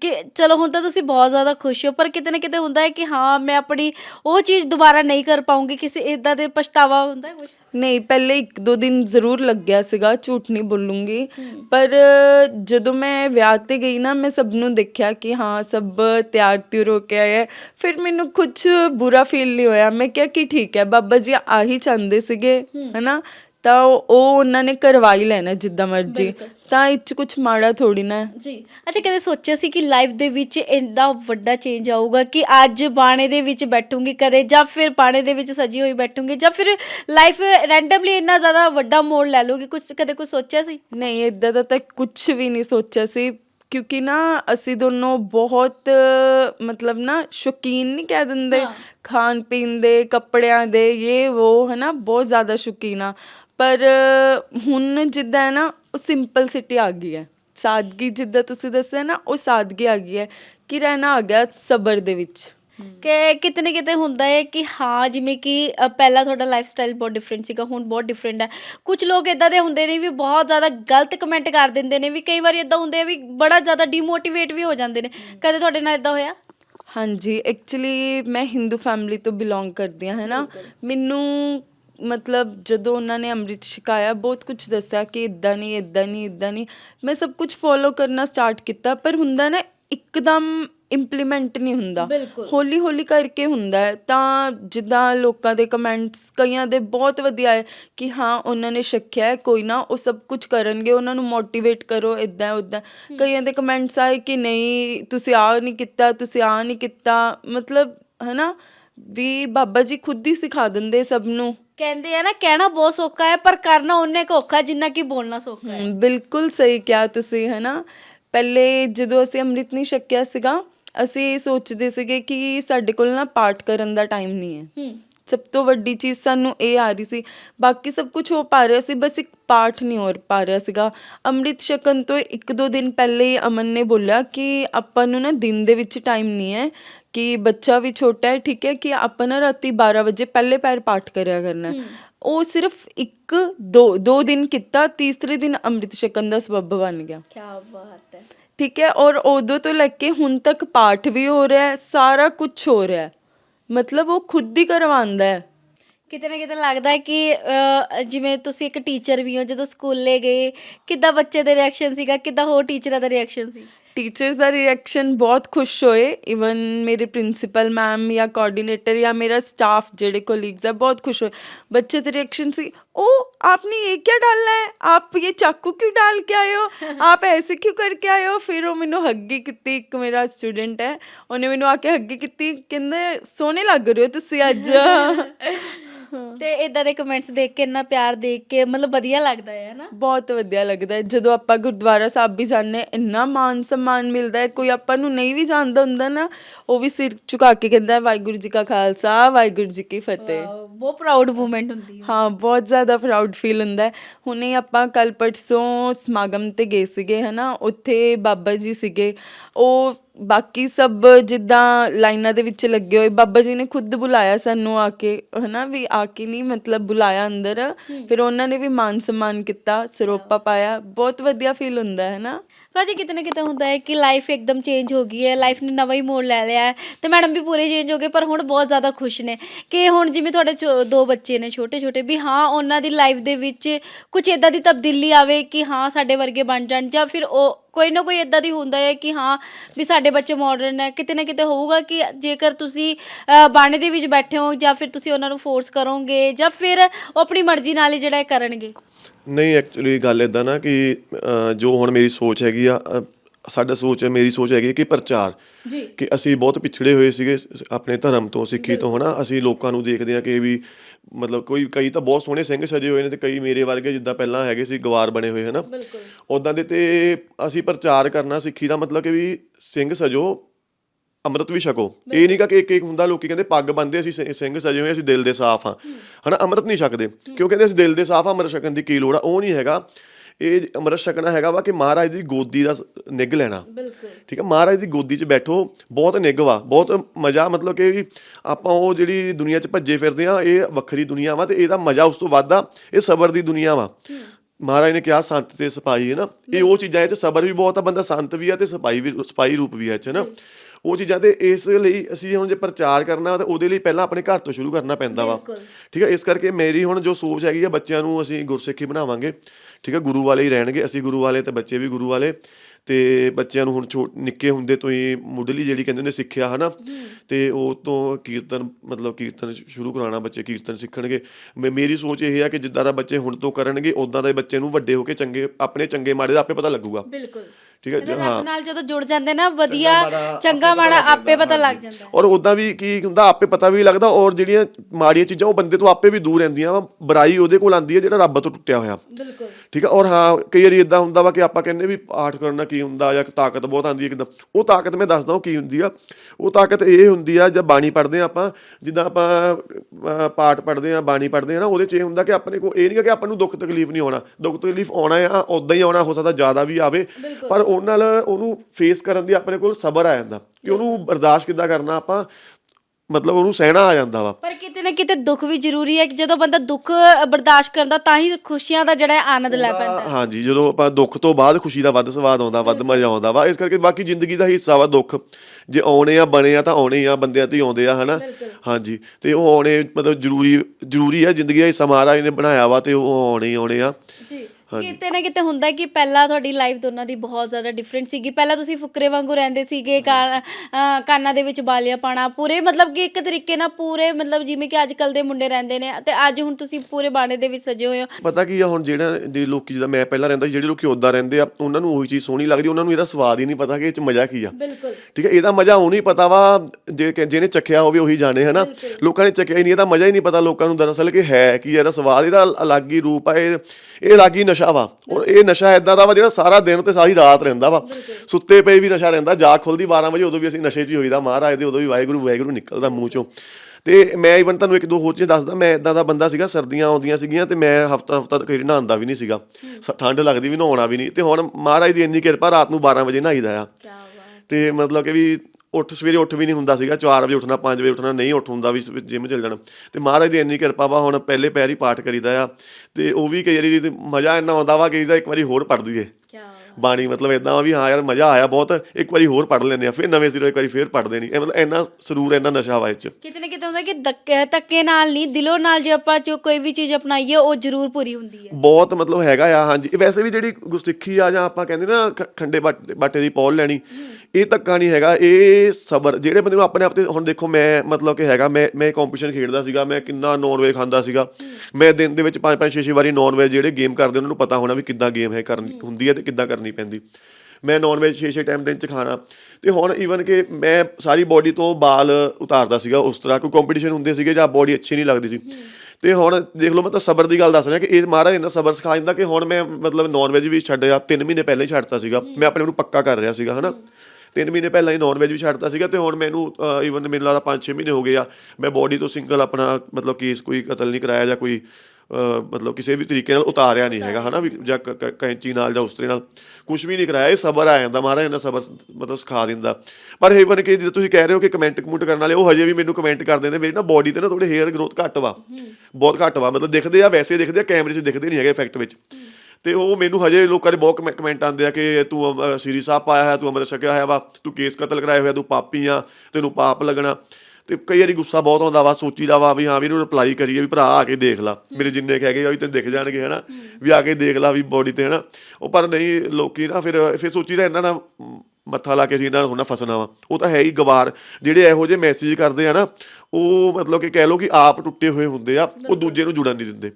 Speaker 3: ਕਿ ਚਲੋ ਹੁਣ ਤਾਂ ਤੁਸੀਂ ਬਹੁਤ ਜ਼ਿਆਦਾ ਖੁਸ਼ ਹੋ ਪਰ ਕਿਤੇ ਨਾ ਕਿਤੇ ਹੁੰਦਾ ਹੈ ਕਿ ਹਾਂ ਮੈਂ ਆਪਣੀ ਉਹ ਚੀਜ਼ ਦੁਬਾਰਾ ਨਹੀਂ ਕਰ ਪਾਉਂਗੀ ਕਿਸੇ ਇਦਾਂ ਦੇ ਪਛਤਾਵਾ ਹੁੰਦਾ ਹੈ ਕੁਝ
Speaker 1: ਨਹੀਂ ਪਹਿਲੇ ਇੱਕ ਦੋ ਦਿਨ ਜ਼ਰੂਰ ਲੱਗਿਆ ਸੀਗਾ ਝੂਠ ਨਹੀਂ ਬੋਲੂੰਗੀ। ਪਰ ਜਦੋਂ ਮੈਂ ਵਿਆਹ ਤੇ ਗਈ ਨਾ ਮੈਂ ਸਭ ਨੂੰ ਦੇਖਿਆ ਕਿ ਹਾਂ ਸਭ ਤਿਆਰ ਤਿਉਰ ਹੋ ਕੇ ਆਏ। ਫਿਰ ਮੈਨੂੰ ਕੁਝ ਬੁਰਾ ਫੀਲ ਨਹੀਂ ਹੋਇਆ। ਮੈਂ ਕਿਹਾ ਕਿ ਠੀਕ ਹੈ ਬਾਬਾ ਜੀ ਆਹੀ ਚਾਹੁੰਦੇ ਸੀਗੇ ਹਨਾ? ਤਾਂ ਉਹ ਉਹ ਉਹਨਾਂ ਨੇ ਕਰਵਾਈ ਲੈਣਾ ਜਿੱਦਾਂ ਮਰਜ਼ੀ। ਤਾਂ ਇਹ 'ਚ ਕੁਝ ਮਾੜਾ ਥੋੜੀ ਨਾ।
Speaker 3: ਜੀ। ਅੱਛਾ ਕਦੇ ਸੋਚਿਆ ਸੀ ਕਿ ਲਾਈਫ ਦੇ ਵਿੱਚ ਇੰਨਾ ਵੱਡਾ ਚੇਂਜ ਆਊਗਾ ਕਿ ਅੱਜ ਬਾਣੇ ਦੇ ਵਿੱਚ ਬੈਠੂੰਗੀ ਕਦੇ ਜਾਂ ਫਿਰ ਬਾਣੇ ਦੇ ਵਿੱਚ ਸਜੀ ਹੋਈ ਬੈਠੂੰਗੀ ਜਾਂ ਫਿਰ ਲਾਈਫ ਰੈਂਡਮਲੀ ਇੰਨਾ ਜ਼ਿਆਦਾ ਵੱਡਾ ਮੋੜ ਲੈ ਲੂਗੀ ਕੁਝ ਕਦੇ ਕੁਝ ਸੋਚਿਆ ਸੀ?
Speaker 1: ਨਹੀਂ ਇਦਾਂ ਦਾ ਤਾਂ ਕੁਝ ਵੀ ਨਹੀਂ ਸੋਚਿਆ ਸੀ। ਕਿਉਂਕਿ ਨਾ ਅਸੀਂ ਦੋਨੋਂ ਬਹੁਤ ਮਤਲਬ ਨਾ ਸ਼ੌਕੀਨ ਨਹੀਂ ਕਹਿ ਦਿੰਦੇ। ਖਾਣ ਪੀਣ ਦੇ ਕੱਪੜਿਆਂ ਦੇ ਇਹ ਉਹ ਹਨਾ ਬਹੁਤ ਜ਼ਿਆਦਾ ਸ਼ੌਕੀਨ ਆ। ਪਰ ਹੁਣ ਜਿੱਦਾਂ ਹੈ ਨਾ ਉਹ ਸਿੰਪਲ ਸਿਟੀ ਆ ਗਈ ਹੈ। ਸਾਦਗੀ ਜਿੱਦਾਂ ਤੁਸੀਂ ਦੱਸਿਆ ਨਾ ਉਹ ਸਾਦਗੀ ਆ ਗਈ ਹੈ ਕਿ ਰਹਿਣਾ ਆ ਗਿਆ ਸਬਰ ਦੇ ਵਿੱਚ।
Speaker 3: ਕਿ ਕਿਤੇ ਨਾ ਕਿਤੇ ਹੁੰਦਾ ਹੈ ਕਿ ਹਾਂ ਜਿਵੇਂ ਕਿ ਅ, ਪਹਿਲਾਂ ਤੁਹਾਡਾ ਲਾਈਫ ਸਟਾਈਲ ਬਹੁਤ ਡਿਫਰੈਂਟ ਸੀਗਾ ਹੁਣ ਬਹੁਤ ਡਿਫਰੈਂਟ ਹੈ। ਕੁਝ ਲੋਕ ਇਦਾਂ ਦੇ ਹੁੰਦੇ ਨੇ ਵੀ ਬਹੁਤ ਜ਼ਿਆਦਾ ਗਲਤ ਕਮੈਂਟ ਕਰ ਦਿੰਦੇ ਨੇ ਵੀ ਕਈ ਵਾਰੀ ਇਦਾਂ ਹੁੰਦੇ ਆ ਵੀ ਬੜਾ ਜ਼ਿਆਦਾ ਡੀਮੋਟੀਵੇਟ ਵੀ ਹੋ ਜਾਂਦੇ ਨੇ। ਕਦੇ ਤੁਹਾਡੇ ਨਾਲ ਇਦਾਂ ਹੋਇਆ?
Speaker 1: ਹਾਂਜੀ ਐਕਚੁਅਲੀ ਮੈਂ ਹਿੰਦੂ ਫੈਮਿਲੀ ਤੋਂ ਬਿਲੋਂਗ ਕਰਦੀ ਹਾਂ ਹੈ ਨਾ ਮੈਨੂੰ ਮਤਲਬ ਜਦੋਂ ਉਹਨਾਂ ਨੇ ਅੰਮ੍ਰਿਤ ਛਕਾਇਆ ਬਹੁਤ ਕੁਝ ਦੱਸਿਆ ਕਿ ਇਦਾਂ ਨਹੀਂ ਇਦਾਂ ਨਹੀਂ ਇਦਾਂ ਨਹੀਂ। ਮੈਂ ਸਭ ਕੁਝ ਫੋਲੋ ਕਰਨਾ ਸਟਾਰਟ ਕੀਤਾ ਪਰ ਹੁੰਦਾ ਨਾ ਇੱਕਦਮ ਇੰਪਲੀਮੈਂਟ ਨਹੀਂ ਹੁੰਦਾ।
Speaker 3: ਬਿਲਕੁਲ।
Speaker 1: ਹੌਲੀ ਹੌਲੀ ਕਰਕੇ ਹੁੰਦਾ ਹੈ। ਤਾਂ ਜਿੱਦਾਂ ਲੋਕਾਂ ਦੇ ਕਮੈਂਟਸ ਕਈਆਂ ਦੇ ਬਹੁਤ ਵਧੀਆ ਹੈ ਕਿ ਹਾਂ ਉਹਨਾਂ ਨੇ ਹੈ ਕੋਈ ਨਾ ਉਹ ਸਭ ਕੁਝ ਕਰਨਗੇ ਉਹਨਾਂ ਨੂੰ ਮੋਟੀਵੇਟ ਕਰੋ ਇਦਾਂ ਉਦਾਂ ਕਈਆਂ ਦੇ ਕਮੈਂਟਸ ਆਏ ਕਿ ਨਹੀਂ ਤੁਸੀਂ ਆ ਨਹੀਂ ਕੀਤਾ ਤੁਸੀਂ ਆ ਨਹੀਂ ਕੀਤਾ। ਮਤਲਬ ਹਨਾ ਵੀ ਬਾਬਾ ਜੀ ਖੁਦ ਹੀ ਸਿਖਾ ਦਿੰਦੇ ਸਭ ਨੂੰ।
Speaker 3: ਕਹਿੰਦੇ ਆ ਨਾ ਕਹਿਣਾ ਬਹੁਤ ਸੌਖਾ ਹੈ ਪਰ ਕਰਨਾ ਉਹਨੇ ਕੁ ਔਖਾ ਜਿੰਨਾ ਕਿ ਬੋਲਣਾ ਸੌਖਾ ਹੈ।
Speaker 1: ਹਮ, ਬਿਲਕੁਲ ਸਹੀ ਕਿਹਾ ਤੁਸੀਂ ਹਨਾ। ਪਹਿਲੇ ਜਦੋਂ ਅਸੀਂ ਅੰਮ੍ਰਿਤ ਨਹੀਂ ਛਕਿਆ ਸੀਗਾ ਅਸੀਂ ਸੋਚਦੇ ਸੀਗੇ ਕਿ ਸਾਡੇ ਕੋਲ ਨਾ ਪਾਠ ਕਰਨ ਦਾ ਟਾਈਮ ਨਹੀਂ ਹੈ।
Speaker 3: ਹੂੰ।
Speaker 1: ਸਭ ਤੋਂ ਵੱਡੀ ਚੀਜ਼ ਸਾਨੂੰ ਇਹ ਆ ਰਹੀ ਸੀ। ਬਾਕੀ ਸਭ ਕੁਝ ਹੋ ਪਾ ਰਿਹਾ ਸੀ ਬਸ ਇੱਕ ਪਾਠ ਨਹੀਂ ਹੋ ਪਾ ਰਿਹਾ ਸੀਗਾ। ਅੰਮ੍ਰਿਤ ਛਕਣ ਤੋਂ ਇੱਕ ਦੋ ਦਿਨ ਪਹਿਲੇ ਹੀ ਅਮਨ ਨੇ ਬੋਲਿਆ ਕਿ ਆਪਾਂ ਨੂੰ ਨਾ ਦਿਨ ਦੇ ਵਿੱਚ ਟਾਈਮ ਨਹੀਂ ਹੈ ਕਿ ਬੱਚਾ ਵੀ ਛੋਟਾ ਹੈ ਠੀਕ ਹੈ ਕਿ ਆਪਾਂ ਨਾ ਰਾਤੀ 12 ਵਜੇ ਪਹਿਲੇ ਪੈਰ ਪਾਠ ਕਰਿਆ ਕਰਨਾ। ਉਹ ਸਿਰਫ ਇੱਕ ਦੋ ਦੋ ਦਿਨ ਕੀਤਾ ਤੀਸਰੇ ਦਿਨ ਅੰਮ੍ਰਿਤ ਛਕਣ ਦਾ ਸਬੱਬ ਬਣ ਗਿਆ।
Speaker 3: ਕੀ ਬਾਤ ਹੈ।
Speaker 1: ਠੀਕ ਹੈ ਔਰ ਉਦੋਂ ਤੋਂ ਲੈ ਕੇ ਹੁਣ ਤੱਕ ਪਾਠ ਵੀ ਹੋ ਰਿਹਾ ਸਾਰਾ ਕੁਝ ਹੋ ਰਿਹਾ ਮਤਲਬ ਉਹ ਖੁਦ ਹੀ ਕਰਵਾਉਂਦਾ ਹੈ।
Speaker 3: ਕਿਤੇ ਨਾ ਕਿਤੇ ਲੱਗਦਾ ਹੈ ਕਿ ਅ, ਜਿਵੇਂ ਤੁਸੀਂ ਇੱਕ ਟੀਚਰ ਵੀ ਹੋ ਜਦੋਂ ਸਕੂਲੇ ਗਏ ਕਿੱਦਾਂ ਬੱਚੇ ਦਾ ਰਿਐਕਸ਼ਨ ਸੀਗਾ ਕਿੱਦਾਂ ਹੋਰ ਟੀਚਰਾਂ ਦਾ ਰਿਐਕਸ਼ਨ ਸੀ?
Speaker 1: ਟੀਚਰਸ ਦਾ ਰਿਐਕਸ਼ਨ ਬਹੁਤ ਖੁਸ਼ ਹੋਏ ਇਵਨ ਮੇਰੇ ਪ੍ਰਿੰਸੀਪਲ ਮੈਮ ਜਾਂ ਕੋਆਰਡੀਨੇਟਰ ਜਾਂ ਮੇਰਾ ਸਟਾਫ ਜਿਹੜੇ ਕੋਲੀਗਸ ਹੈ ਬਹੁਤ खुश हुए बच्चे का रिएक्शन सी ओ आपने ये क्या डालना है आप ये चाकू क्यों डाल के आए हो आप ऐसे क्यों करके आए हो ਫਿਰ ਉਹ ਮੈਨੂੰ ਹੱਗੀ ਕੀਤੀ ਇੱਕ ਮੇਰਾ ਸਟੂਡੈਂਟ ਹੈ ਉਹਨੇ ਮੈਨੂੰ ਆ ਕੇ ਹੱਗੀ ਕੀਤੀ ਕਹਿੰਦੇ ਸੋਹਣੇ ਲੱਗ ਰਹੇ ਹੋ ਤੁਸੀਂ ਅੱਜ
Speaker 3: ਤੇ ਇਦਾਂ ਦੇ ਕਮੈਂਟਸ ਦੇਖ ਕੇ ਇੰਨਾ ਪਿਆਰ ਦੇਖ ਕੇ ਮਤਲਬ ਵਧੀਆ ਲੱਗਦਾ ਹੈ ਨਾ
Speaker 1: ਬਹੁਤ ਵਧੀਆ ਲੱਗਦਾ ਹੈ। ਜਦੋਂ ਆਪਾਂ ਗੁਰਦੁਆਰਾ ਸਾਹਿਬ ਵੀ ਜਾਂਦੇ ਹਾਂ, ਇੰਨਾ ਮਾਨ ਸਨਮਾਨ ਮਿਲਦਾ ਹੈ। ਕੋਈ ਆਪਾਂ ਨੂੰ ਨਹੀਂ ਵੀ ਜਾਣਦਾ ਹੁੰਦਾ ਨਾ ਉਹ ਵੀ ਸਿਰ ਝੁਕਾ ਕੇ ਕਹਿੰਦਾ ਹੈ, ਵਾਹਿਗੁਰੂ ਜੀ ਕਾ ਖਾਲਸਾ ਵਾਹਿਗੁਰੂ ਜੀ ਕੀ ਫਤਿਹ।
Speaker 3: ਵਾਓ, ਬਹੁਤ ਪ੍ਰਾਊਡ ਮੂਮੈਂਟ ਹੁੰਦੀ ਹੈ।
Speaker 1: ਹਾਂ ਬਹੁਤ ਜ਼ਿਆਦਾ ਪ੍ਰਾਊਡ ਫੀਲ ਹੁੰਦਾ ਹੈ। ਹੁਣੇ ਆਪਾਂ ਕੱਲ ਪਰਸੋਂ ਸਮਾਗਮ ਤੇ ਗਏ ਸੀਗੇ ਹਨਾ? ਉੱਥੇ ਬਾਬਾ ਜੀ ਸੀਗੇ। ਉਹ ਬਾਕੀ ਸਭ ਜਿੱਦਾਂ ਲਾਈਨਾਂ ਦੇ ਵਿੱਚ ਲੱਗੇ ਹੋਏ ਬਾਬਾ ਜੀ ਨੇ ਖੁਦ ਬੁਲਾਇਆ ਸਾਨੂੰ ਆ ਕੇ ਹਨਾ ਵੀ ਆ ਕੇ ਨਹੀਂ ਮਤਲਬ ਬੁਲਾਇਆ ਅੰਦਰ। ਫਿਰ ਉਹਨਾਂ ਨੇ ਵੀ ਮਾਨ ਸਨਮਾਨ ਕੀਤਾ ਸਰੋਪਾ ਪਾਇਆ ਬਹੁਤ ਵਧੀਆ ਫੀਲ ਹੁੰਦਾ ਹੈ ਨਾ
Speaker 3: ਭਾਜੀ ਕਿਤੇ ਨਾ ਕਿਤੇ ਹੁੰਦਾ ਹੈ ਕਿ ਲਾਈਫ ਇੱਕਦਮ ਚੇਂਜ ਹੋ ਗਈ ਹੈ ਲਾਈਫ ਨੇ ਨਵਾਂ ਹੀ ਮੋੜ ਲੈ ਲਿਆ ਹੈ। ਤੇ ਮੈਡਮ ਵੀ ਪੂਰੇ ਚੇਂਜ ਹੋ ਗਏ ਪਰ ਹੁਣ ਬਹੁਤ ਜ਼ਿਆਦਾ ਖੁਸ਼ ਨੇ ਕਿ ਹੁਣ ਜਿਵੇਂ ਤੁਹਾਡੇ ਦੋ ਬੱਚੇ ਨੇ ਛੋਟੇ ਛੋਟੇ ਵੀ ਹਾਂ ਉਹਨਾਂ ਦੀ ਲਾਈਫ ਦੇ ਵਿੱਚ ਕੁਝ ਇਦਾਂ ਦੀ ਤਬਦੀਲੀ ਆਵੇ ਕਿ ਹਾਂ ਸਾਡੇ ਵਰਗੇ ਬਣ ਜਾਣ ਜਾਂ ਫਿਰ ਉਹ ਕੋਈ ਨਾ ਕੋਈ ਇਦਾਂ ਦੀ ਹੁੰਦਾ ਹੈ ਕਿ ਹਾਂ ਵੀ ਸਾਡੇ ਬੱਚੇ ਮਾਡਰਨ ਹੈ। ਕਿਤੇ ਨਾ ਕਿਤੇ ਹੋਊਗਾ ਕਿ ਜੇਕਰ ਤੁਸੀਂ ਅ, ਬਾਣੇ ਦੇ ਵਿੱਚ ਬੈਠੇ ਹੋ ਜਾਂ ਫਿਰ ਤੁਸੀਂ ਉਹਨਾਂ ਨੂੰ ਫੋਰਸ ਕਰੋਗੇ ਜਾਂ ਫਿਰ ਉਹ ਆਪਣੀ ਮਰਜ਼ੀ ਨਾਲ ਹੀ ਜਿਹੜਾ ਇਹ ਕਰਨਗੇ।
Speaker 2: ਨਹੀਂ ਐਕਚੁਅਲੀ ਗੱਲ ਇਦਾਂ ਨਾ ਕਿ ਅ, ਜੋ ਹੁਣ ਮੇਰੀ ਸੋਚ ਹੈਗੀ ਆ ਅ, ਸਾਡਾ ਸੋਚ ਮੇਰੀ ਸੋਚ ਹੈਗੀ ਕਿ ਪ੍ਰਚਾਰ।
Speaker 3: ਜੀ।
Speaker 2: ਕਿ ਅਸੀਂ ਬਹੁਤ ਪਿਛੜੇ ਹੋਏ ਸੀਗੇ ਆਪਣੇ ਧਰਮ ਤੋਂ ਸਿੱਖੀ ਤੋਂ ਹਨਾ। ਅਸੀਂ ਲੋਕਾਂ ਨੂੰ ਦੇਖਦੇ ਆ ਕਿ ਵੀ ਮਤਲਬ ਕੋਈ ਕਈ ਤਾਂ ਬਹੁਤ ਸੋਹਣੇ ਸਿੰਘ ਸਜੇ ਹੋਏ ਨੇ ਤੇ ਕਈ ਮੇਰੇ ਵਰਗੇ ਜਿੱਦਾਂ ਪਹਿਲਾਂ ਹੈਗੇ ਸੀ ਗਵਾਰ ਬਣੇ ਹੋਏ ਹਨਾ।
Speaker 3: ਬਿਲਕੁਲ।
Speaker 2: ਉਦਾਂ ਦੇ ਤੇ ਅਸੀਂ ਪ੍ਰਚਾਰ ਕਰਨਾ ਸਿੱਖੀ ਦਾ ਮਤਲਬ ਕਿ ਵੀ ਸਿੰਘ ਸਜੋ ਅੰਮ੍ਰਿਤ ਵੀ ਛਕੋ। ਇਹ ਨਹੀਂ ਕਿ ਇੱਕ ਇੱਕ ਹੁੰਦਾ ਲੋਕੀ ਕਹਿੰਦੇ ਪੱਗ ਬੰਨਦੇ ਅਸੀਂ ਸਿੰਘ ਸਜੇ ਹੋਏ ਅਸੀਂ ਦਿਲ ਦੇ ਸਾਫ਼ ਹਾਂ। ਹਨਾ ਅੰਮ੍ਰਿਤ ਨਹੀਂ ਛਕਦੇ। ਕਿਉਂ ਕਹਿੰਦੇ ਅਸੀਂ ਦਿਲ ਦੇ ਸਾਫ਼ ਆ ਅੰਮ੍ਰਿਤ ਛਕਣ ਦੀ ਕੀ ਲੋੜ ਆ ਉਹ ਨਹੀਂ ਹੈਗਾ। ਇਹ ਅੰਮ੍ਰਿਤ ਛਕਣਾ ਹੈਗਾ ਵਾ ਕਿ ਮਹਾਰਾਜ ਦੀ ਗੋਦੀ ਦਾ ਨਿੱਘ ਲੈਣਾ।
Speaker 3: ਬਿਲਕੁਲ।
Speaker 2: ਠੀਕ ਹੈ ਮਹਾਰਾਜ ਦੀ ਗੋਦੀ 'ਚ ਬੈਠੋ ਬਹੁਤ ਨਿੱਘ ਵਾ ਬਹੁਤ ਮਜ਼ਾ ਮਤਲਬ ਕਿ ਆਪਾਂ ਉਹ ਜਿਹੜੀ ਦੁਨੀਆ 'ਚ ਭੱਜੇ ਫਿਰਦੇ ਆ ਇਹ ਵੱਖਰੀ ਦੁਨੀਆ ਵਾ ਤੇ ਇਹਦਾ ਮਜ਼ਾ ਉਸ ਤੋਂ ਵੱਧ ਆ ਇਹ ਸਬਰ ਦੀ ਦੁਨੀਆ ਵਾ। ਮਹਾਰਾਜ ਨੇ ਕਿਹਾ ਸੰਤ ਤੇ ਸਿਪਾਹੀ ਹੈ ਨਾ? ਇਹ ਉਹ ਚੀਜ਼ਾਂ ਇਹ 'ਚ ਸਬਰ ਵੀ ਬਹੁਤ ਆ ਬੰਦਾ ਸੰਤ ਵੀ ਆ ਤੇ ਸਿਪਾਹੀ ਵੀ ਸਿਪਾਹੀ ਰੂਪ ਵੀ ਹੈ ਇਹ 'ਚ ਨਾ? ਉਹ ਚੀਜ਼ਾਂ ਤੇ ਇਸ ਲਈ ਅਸੀਂ ਹੁਣ ਜੇ ਪ੍ਰਚਾਰ ਕਰਨਾ ਤੇ ਉਹਦੇ ਲਈ ਪਹਿਲਾਂ ਆਪਣੇ ਘਰ ਤੋਂ ਸ਼ੁਰੂ ਕਰਨਾ ਪੈਂਦਾ ਵਾ। ਠੀਕ ਹੈ ਇਸ ਕਰਕੇ ਮੇਰੀ ਹੁਣ ਜੋ ਸੋਚ ਹੈਗੀ ਆ ਬੱਚਿਆਂ ਨੂੰ ਅਸੀਂ ਗੁਰਸਿੱਖੀ ਬਣਾਵਾਂਗੇ। ਠੀਕ ਹੈ ਗੁਰੂ ਵਾਲੇ ਹੀ ਰਹਿਣਗੇ ਅਸੀਂ ਗੁਰੂ ਵਾਲੇ ਤੇ ਬੱਚੇ ਵੀ ਗੁਰੂ ਵਾਲੇ। ਤੇ ਬੱਚਿਆਂ ਨੂੰ ਹੁਣ ਛੋ ਨਿੱਕੇ ਹੁੰਦੇ ਤੋਂ ਹੀ ਮੁੱਢਲੀ ਜਿਹੜੀ ਕਹਿੰਦੇ ਨੇ ਸਿੱਖਿਆ ਹਨਾ? ਤੇ ਉਹ ਤੋਂ ਕੀਰਤਨ ਮਤਲਬ ਕੀਰਤਨ ਸ਼ੁਰੂ ਕਰਾਉਣਾ ਬੱਚੇ ਕੀਰਤਨ ਸਿੱਖਣਗੇ। ਮੇਰੀ ਸੋਚ ਇਹ ਹੈ ਕਿ ਜਿੱਦਾਂ ਦਾ ਬੱਚੇ ਹੁਣ ਤੋਂ ਕਰਨਗੇ ਉਦਾਂ ਦਾ ਹੀ ਬੱਚੇ ਨੂੰ ਵੱਡੇ ਹੋ ਕੇ ਚੰਗੇ ਆਪਣੇ ਚੰਗੇ ਮਾੜੇ ਦਾ ਆਪੇ ਪਤਾ ਲੱਗੂਗਾ।
Speaker 3: ਬਿਲਕੁਲ।
Speaker 2: ਠੀਕ ਹੈ ਹਾਂ।
Speaker 3: ਨਾਲ ਜਦੋਂ ਜੁੜ ਜਾਂਦੇ ਨਾ ਵਧੀਆ ਚੰਗਾ ਮਾੜਾ ਆਪੇ ਪਤਾ ਲੱਗ। ਜਾਂਦਾ।
Speaker 2: ਔਰ ਉਦਾਂ ਵੀ ਕੀ ਹੁੰਦਾ ਆਪੇ ਪਤਾ ਵੀ ਲੱਗਦਾ ਔਰ ਜਿਹੜੀਆਂ ਮਾੜੀਆਂ ਚੀਜ਼ਾਂ ਉਹ ਬੰਦੇ ਤੋਂ ਆਪੇ ਵੀ ਦੂਰ ਰਹਿੰਦੀਆਂ ਵਾ ਬੁਰਾਈ ਉਹਦੇ ਕੋਲ ਆਂਦੀ ਹੈ ਜਿਹੜਾ ਰੱਬ ਤੋਂ ਟੁੱਟਿਆ ਹੋਇਆ।
Speaker 3: ਬਿਲਕੁਲ।
Speaker 2: ਠੀਕ ਹੈ ਔਰ ਹਾਂ ਕਈ ਵਾਰੀ ਇਦਾਂ ਹੁੰਦਾ ਵਾ ਕਿ ਆਪਾਂ ਕਹਿੰਦੇ ਵੀ ਪਾਠ ਕਰਨਾ ਕੀ ਹੁੰਦਾ ਜਾਂ ਤਾਕਤ ਬਹੁਤ ਆਂਦੀ ਹੈ ਕਿਦਾਂ ਉਹ ਤਾਕਤ ਮੈਂ ਦੱਸਦਾ ਉਹ ਕੀ ਹੁੰਦੀ ਆ। ਉਹ ਤਾਕਤ ਇਹ ਹੁੰਦੀ ਆ ਜਦ ਬਾਣੀ ਪੜ੍ਹਦੇ ਆ ਆਪਾਂ ਜਿੱਦਾਂ ਆਪਾਂ ਪਾਠ ਪੜ੍ਹਦੇ ਆ ਬਾਣੀ ਪੜ੍ਹਦੇ ਆ ਨਾ ਉਹਦੇ 'ਚ ਇਹ ਹੁੰਦਾ ਕਿ ਆਪਣੇ ਕੋਲ ਇਹ ਨਹੀਂ ਕਿ ਆਪਾਂ ਨੂੰ ਦੁੱਖ ਤਕਲੀਫ ਨਹੀਂ ਆਉਣਾ ਦੁੱਖ ਤਕਲੀਫ ਆਉਣਾ ਆ ਉਦਾਂ ਹੀ ਆਉਣਾ ਹੋ ਸਕਦਾ ਜ਼ਿਆਦਾ ਵੀ ਆਵੇ। ਪਰ ਉਹ ਨਾਲ ਉਹਨੂੰ ਫੇਸ ਕਰਨ ਦੀ ਆਪਣੇ ਕੋਲ ਸਬਰ ਆ ਜਾਂਦਾ ਕਿ ਉਹਨੂੰ ਬਰਦਾਸ਼ਤ ਕਿੱਦਾਂ ਕਰਨਾ ਆਪਾਂ ਮਤਲਬ ਉਹਨੂੰ ਸਹਿਣਾ ਆ ਜਾਂਦਾ ਵਾ।
Speaker 3: ਪਰ ਕਿਤੇ ਨਾ ਕਿਤੇ ਦੁੱਖ ਵੀ ਜ਼ਰੂਰੀ ਹੈ ਕਿ ਜਦੋਂ ਬੰਦਾ ਦੁੱਖ ਬਰਦਾਸ਼ਤ ਕਰਦਾ ਤਾਂ ਹੀ ਖੁਸ਼ੀਆਂ ਦਾ ਜਿਹੜਾ ਆਨੰਦ ਲੈ ਪੈਂਦਾ ਹੈ।
Speaker 2: ਹਾਂਜੀ ਜਦੋਂ ਆਪਾਂ ਦੁੱਖ ਤੋਂ ਬਾਅਦ ਖੁਸ਼ੀ ਦਾ ਵੱਧ ਸਵਾਦ ਆਉਂਦਾ ਵੱਧ ਮਜ਼ਾ ਆਉਂਦਾ ਵਾ ਇਸ ਕਰਕੇ ਬਾਕੀ ਜ਼ਿੰਦਗੀ ਦਾ ਹਿੱਸਾ ਵਾ ਦੁੱਖ। ਜੇ ਆਉਣੇ ਆ ਬਣੇ ਆ ਤਾਂ ਆਉਣੇ ਆ ਬੰਦਿਆਂ ਤੇ ਹੀ ਆਉਂਦੇ ਆ ਹਨਾ? ਹਾਂਜੀ ਤੇ ਉਹ ਆਉਣੇ ਮਤਲਬ ਜ਼ਰੂਰੀ ਜ਼ਰੂਰੀ ਆ ਜ਼ਿੰਦਗੀ ਦਾ ਹਿੱਸਾ ਮਹਾਰਾਜ ਨੇ ਬਣਾਇਆ ਵਾ ਤੇ ਉਹ ਆਉਣੇ ਹੀ ਆਉਣੇ ਆ।
Speaker 3: ਜੀ। ਕਿਤੇ ਨਾ ਕਿਤੇ ਹੁੰਦਾ ਕਿ ਪਹਿਲਾਂ ਤੁਹਾਡੀ ਲਾਈਫ ਦੋਨਾਂ ਦੀ ਬਹੁਤ ਜ਼ਿਆਦਾ ਡਿਫਰੈਂਟ ਸੀਗੀ। ਪਹਿਲਾਂ ਤੁਸੀਂ ਫੁਕਰੇ ਵਾਂਗੂ ਰਹਿੰਦੇ ਸੀਗੇ ਕਾ- ਅਹ ਕੰਨਾਂ ਦੇ ਵਿੱਚ ਬਾਲੀਆਂ ਪਾਣਾ ਪੂਰੇ ਮਤਲਬ ਕਿ ਇੱਕ ਤਰੀਕੇ ਨਾਲ ਪੂਰੇ ਮਤਲਬ ਜਿਵੇਂ ਕਿ ਅੱਜ ਕੱਲ ਦੇ ਮੁੰਡੇ ਰਹਿੰਦੇ ਨੇ ਤੇ ਅੱਜ ਹੁਣ ਤੁਸੀਂ ਪੂਰੇ ਬਾਣੇ ਦੇ ਵਿੱਚ ਸਜੇ ਹੋਏ ਹੋ।
Speaker 2: ਪਤਾ ਕੀ ਆ ਹੁਣ ਜਿਹੜਾ ਜੇ ਲੋਕੀ ਜਿੱਦਾਂ ਮੈਂ ਪਹਿਲਾਂ ਰਹਿੰਦਾ ਸੀ ਜਿਹੜੇ ਲੋਕੀ ਉਦਾਂ ਰਹਿੰਦੇ ਆ ਉਹਨਾਂ ਨੂੰ ਉਹੀ ਚੀਜ਼ ਸੋਹਣੀ ਲੱਗਦੀ ਉਹਨਾਂ ਨੂੰ ਇਹਦਾ ਸਵਾਦ ਹੀ ਨਹੀਂ ਪਤਾ ਕਿ ਇਹ ਚ ਮਜ਼ਾ ਕੀ ਆ।
Speaker 3: ਬਿਲਕੁਲ।
Speaker 2: ਠੀਕ ਹੈ ਇਹਦਾ ਮਜ਼ਾ ਉਹ ਨਹੀਂ ਪਤਾ ਵਾ ਜੇ ਕਿ- ਜਿਹਨੇ ਚੱਖਿਆ ਹੋਵੇ ਉਹੀ ਜਾਣੇ ਹਨਾ? ਲੋਕਾਂ ਨੇ ਚੱਖਿਆ ਹੀ ਨਹੀਂ ਇਹਦਾ ਮਜ਼ਾ ਹੀ ਨਹੀਂ ਪਤਾ ਲੋਕਾਂ ਨੂੰ ਦਰਅਸਲ ਕਿ ਹੈ ਕੀ ਇਹਦਾ ਸਵਾਦ ਇਹਦਾ ਅਲੱਗ ਹੀ ਰੂਪ ਆ ਇਹ ਇਹ ਅਲੱਗ ਹੀ ਨਸ਼ਾ ਵਾ। ਔਰ ਇਹ ਨਸ਼ਾ ਇਦਾਂ ਦਾ ਵਾ ਜਿਹੜਾ ਸਾਰਾ ਦਿਨ ਤੇ ਸਾਰੀ ਰਾਤ ਰਹਿੰਦਾ ਵਾ। ਸੁੱਤੇ ਪਏ ਵੀ ਨਸ਼ਾ ਰਹਿੰਦਾ ਜਾਗ ਖੁੱਲਦੀ 12 ਵਜੇ ਉਦੋਂ ਵੀ ਅਸੀਂ ਨਸ਼ੇ 'ਚ ਹੀ ਹੋਈਦਾ। ਮਹਾਰਾਜ ਦੇ ਉਦੋਂ ਵੀ ਵਾਹਿਗੁਰੂ ਵਾਹਿਗੁਰੂ ਨਿਕਲਦਾ ਮੂੰਹ 'ਚੋਂ। ਤੇ ਮੈਂ ਇਵਨ ਤੁਹਾਨੂੰ ਇੱਕ ਦੋ ਹੋਰ ਚੀਜ਼ ਦੱਸਦਾ। ਮੈਂ ਇਦਾਂ ਦਾ ਬੰਦਾ ਸੀਗਾ ਸਰਦੀਆਂ ਆਉਂਦੀਆਂ ਸੀਗੀਆਂ ਤੇ ਮੈਂ ਹਫਤਾ ਹਫਤਾ ਕਈ ਨਹਾਉਂਦਾ ਵੀ ਨਹੀਂ ਸੀਗਾ। ਠੰਡ ਲੱਗਦੀ ਵੀ ਨਹਾਉਣਾ ਵੀ ਨਹੀਂ। ਤੇ ਹੁਣ ਮਹਾਰਾਜ ਦੀ ਇੰਨੀ ਕਿਰਪਾ ਰਾਤ ਨੂੰ 12 ਵਜੇ ਨਹਾਈਦਾ ਆ।
Speaker 3: ਕੀ ਬਾਤ।
Speaker 2: ਤੇ ਮਤਲਬ ਕਿ ਵੀ ਉੱਠ ਸਵੇਰੇ ਉੱਠ ਵੀ ਨਹੀਂ ਹੁੰਦਾ ਸੀਗਾ 4 ਵਜੇ ਉੱਠਣਾ 5 ਵਜੇ ਉੱਠਣਾ ਨਹੀਂ ਉੱਠ ਹੁੰਦਾ ਵੀ ਜਿਮ ਚਲ ਜਾਣਾ। ਤੇ ਮਹਾਰਾਜ ਦੀ ਇੰਨੀ ਕਿਰਪਾ ਵਾ ਹੁਣ ਪਹਿਲੇ ਪੈਰ ਹੀ ਪਾਠ ਕਰੀਦਾ ਆ। ਤੇ ਉਹ ਵੀ ਕਈ ਵਾਰੀ ਮਜ਼ਾ ਇੰਨਾ ਆਉਂਦਾ ਵਾ ਕਿ ਇਹਦਾ ਇੱਕ ਵਾਰੀ ਹੋਰ ਪੜ ਦਈਏ।
Speaker 3: ਕੀ ਬਾਤ
Speaker 2: ਬਾਣੀ ਮਤਲਬ ਇਦਾਂ ਵਾ ਹਾਂ ਯਾਰ ਮਜ਼ਾ ਆਇਆ ਬਹੁਤ ਇੱਕ ਵਾਰੀ ਹੋਰ ਪੜ ਲੈਂਦੇ ਆ ਫਿਰ ਨਵੇਂ ਸਿਰੋਂ ਇੱਕ ਵਾਰੀ ਫਿਰ ਪੜਦੇ ਨਹੀਂ ਇਹ ਮਤਲਬ ਇੰਨਾ ਸਰੂਰ ਇੰਨਾ ਨਸ਼ਾ ਵਾ ਇਹ ਚ।
Speaker 3: ਕਿਤੇ ਨਾ ਕਿਤੇ ਹੁੰਦਾ ਕਿ ਧੱਕੇ ਧੱਕੇ ਨਾਲ ਨਹੀਂ ਦਿਲੋਂ ਨਾਲ ਜੇ ਆਪਾਂ ਜੋ ਕੋਈ ਵੀ ਚੀਜ਼ ਅਪਣਾਈਏ ਉਹ ਜ਼ਰੂਰ ਪੂਰੀ ਹੁੰਦੀ ਹੈ।
Speaker 2: ਬਹੁਤ ਮਤਲਬ ਹੈਗਾ ਆ ਹਾਂਜੀ। ਵੈਸੇ ਵੀ ਜਿਹੜੀ ਗੁਰਸਿੱਖੀ ਆ ਜਾਂ ਆਪਾਂ ਕਹਿੰਦੇ ਨਾ ਖੰਡੇ ਬਾਟੇ ਦੀ ਪੌਲ ਲੈਣੀ ਇਹ ਧੱਕਾ ਨਹੀਂ ਹੈਗਾ ਇਹ ਸਬਰ ਜਿਹੜੇ ਬੰਦੇ ਨੂੰ ਆਪਣੇ ਆਪ ਤੇ ਹੁਣ ਦੇਖੋ ਮੈਂ ਮਤਲਬ ਕਿ ਹੈਗਾ ਮੈਂ ਮੈਂ ਕੰਪੀਟੀਸ਼ਨ ਖੇਡਦਾ ਸੀਗਾ ਮੈਂ ਕਿੰਨਾ ਨੌਨ ਵੇਜ ਖਾਂਦਾ ਸੀਗਾ। ਮੈਂ ਦਿਨ ਦੇ ਵਿੱਚ ਪੰਜ ਪੰਜ ਛੇ ਛੇ ਵਾਰੀ ਨੌਨ ਵੇਜ ਜਿਹੜੇ ਗੇਮ ਕਰਦੇ ਉਹਨਾਂ ਨੂੰ ਪਤਾ ਹੋਣਾ ਵੀ ਕਿੱਦਾਂ ਗੇਮ ਹੈ ਕਰਨੀ ਹੁੰਦੀ ਹੈ ਤੇ ਕਿੱਦਾਂ ਕਰਨੀ ਪੈਂਦੀ। ਮੈਂ ਨੌਨ ਵੇਜ ਛੇ ਛੇ ਟਾਈਮ ਦਿਨ ਚ ਖਾਣਾ। ਤੇ ਹੁਣ ਈਵਨ ਕਿ ਮੈਂ ਸਾਰੀ ਬੋਡੀ ਤੋਂ ਬਾਲ ਉਤਾਰਦਾ ਸੀਗਾ ਉਸ ਤਰ੍ਹਾਂ ਕੋਈ ਕੰਪੀਟੀਸ਼ਨ ਹੁੰਦੇ ਸੀਗੇ ਜਾਂ ਬੋਡੀ ਅੱਛੀ ਨਹੀਂ ਲੱਗਦੀ ਸੀ। ਤੇ ਹੁਣ ਦੇਖ ਲਓ ਮੈਂ ਤਾਂ ਸਬਰ ਦੀ ਗੱਲ ਦੱਸ ਰਿਹਾ ਕਿ ਇਹ ਮਹਾਰਾਜ ਇੰਨਾ ਸਬਰ ਸਿਖਾ ਦਿੰਦਾ ਕਿ ਹੁਣ ਮੈਂ ਮਤਲਬ ਨੌਨ ਵੈਜ ਵੀ ਛੱਡਿਆ 3 ਮਹੀਨੇ ਪਹਿਲਾਂ ਹੀ ਛੱਡਤਾ ਸੀਗਾ। ਮੈਂ ਆਪਣੇ ਨੂੰ ਪੱਕਾ ਕਰ ਰਿਹਾ ਸੀਗਾ ਹਨਾ? 3 ਮਹੀਨੇ ਪਹਿਲਾਂ ਹੀ ਨੌਨ ਵੈਜ ਵੀ ਛੱਡਤਾ ਸੀਗਾ ਤੇ ਹੁਣ ਮੈਨੂੰ ਈਵਨ ਮੈਨੂੰ ਲੱਗਦਾ 5-6 ਮਹੀਨੇ ਹੋ ਗਏ ਆ। ਮੈਂ ਬੋਡੀ ਤੋਂ ਸਿੰਗਲ ਆਪਣਾ ਮਤਲਬ ਕੇਸ ਕੋਈ ਕਤਲ ਨਹੀਂ ਕਰਾਇਆ ਜਾਂ ਕੋਈ ਮਤਲਬ ਕਿਸੇ ਵੀ ਤਰੀਕੇ ਨਾਲ ਉਤਾਰਿਆ ਨਹੀਂ ਹੈਗਾ ਹਨਾ ਵੀ ਜਾਂ ਕੈਂਚੀ ਨਾਲ ਜਾਂ ਉਸ ਤਰ੍ਹਾਂ ਨਾਲ। ਕੁਝ ਵੀ ਨਹੀਂ ਕਰਾਇਆ ਇਹ ਸਬਰ ਆ ਜਾਂਦਾ ਮਹਾਰਾਜ ਨੇ ਸਬਰ ਮਤਲਬ ਸਿਖਾ ਦਿੰਦਾ। ਪਰ ਇਹ ਬਣ ਕੇ ਜਦੋਂ ਤੁਸੀਂ ਕਹਿ ਰਹੇ ਹੋ ਕਿ ਕਮੈਂਟ ਕਮੂਟ ਕਰਨ ਵਾਲੇ ਉਹ ਹਜੇ ਵੀ ਮੈਨੂੰ ਕਮੈਂਟ ਕਰਦੇ ਨੇ ਮੇਰੀ ਨਾ ਬੋਡੀ ਤੇ ਨਾ ਥੋੜੇ ਹੇਅਰ ਗਰੋਥ ਘੱਟ ਵਾ। ਬਹੁਤ ਘੱਟ ਵਾ ਮਤਲਬ ਦਿਖਦੇ ਆ ਵੈਸੇ ਦਿਖਦੇ ਆ ਕੈਮਰੇ 'ਚ ਦਿਖਦੇ ਨਹੀਂ ਹੈਗੇ ਇਫੈਕਟ ਵਿੱਚ। ਤੇ ਉਹ ਮੈਨੂੰ ਹਜੇ ਲੋਕਾਂ ਦੇ ਬਹੁਤ ਕਮੈਂਟ ਆਉਂਦੇ ਆ ਕਿ ਤੂੰ ਸ੍ਰੀ ਸਾਹਿਬ ਪਾਇਆ ਹੈ ਤੂੰ ਅੰਮ੍ਰਿਤ ਛਕਿਆ ਹੋਇਆ ਵਾ? ਤੂੰ ਕੇਸ ਕਤਲ ਕਰਾਇਆ ਹੋਇਆ ਤੂੰ ਪਾਪੀ ਆ ਤੈਨੂੰ ਪਾਪ ਲੱਗਣਾ। ਤੇ ਕਈ ਵਾਰੀ ਗੁੱਸਾ ਬਹੁਤ ਆਉਂਦਾ ਵਾ ਸੋਚੀਦਾ ਵਾ ਵੀ ਹਾਂ ਵੀ ਇਹਨੂੰ ਰਿਪਲਾਈ ਕਰੀਏ ਵੀ ਭਰਾ ਆ ਕੇ ਦੇਖ ਲਾ। ਮੇਰੇ ਜਿੰਨੇ ਕੁ ਹੈਗੇ ਆ ਵੀ ਤੈਨੂੰ ਦਿਖ ਜਾਣਗੇ ਹਨਾ? ਵੀ ਆ ਕੇ ਦੇਖ ਲਾ ਵੀ ਬੋਡੀ ਤੇ ਹਨਾ? ਉਹ ਪਰ ਨਹੀਂ ਲੋਕੀ ਨਾ ਫਿਰ ਫਿਰ ਸੋਚੀਦਾ ਇਹਨਾਂ ਨਾਲ ਮੱਥਾ ਲਾ ਕੇ ਅਸੀਂ ਇਹਨਾਂ ਨਾਲ ਫਸਣਾ ਵਾ। ਉਹ ਤਾਂ ਹੈ ਹੀ ਗਵਾਰ ਜਿਹੜੇ ਇਹੋ ਜਿਹੇ ਮੈਸੇਜ ਕਰਦੇ ਆ ਨਾ ਉਹ ਮਤਲਬ ਕਿ ਕਹਿ ਲਓ ਕਿ ਆਪ ਟੁੱਟੇ ਹੋਏ ਹੁੰਦੇ ਆ ਉਹ ਦੂਜੇ ਨੂੰ ਜੁੜਨ ਨਹੀਂ ਦਿੰਦੇ।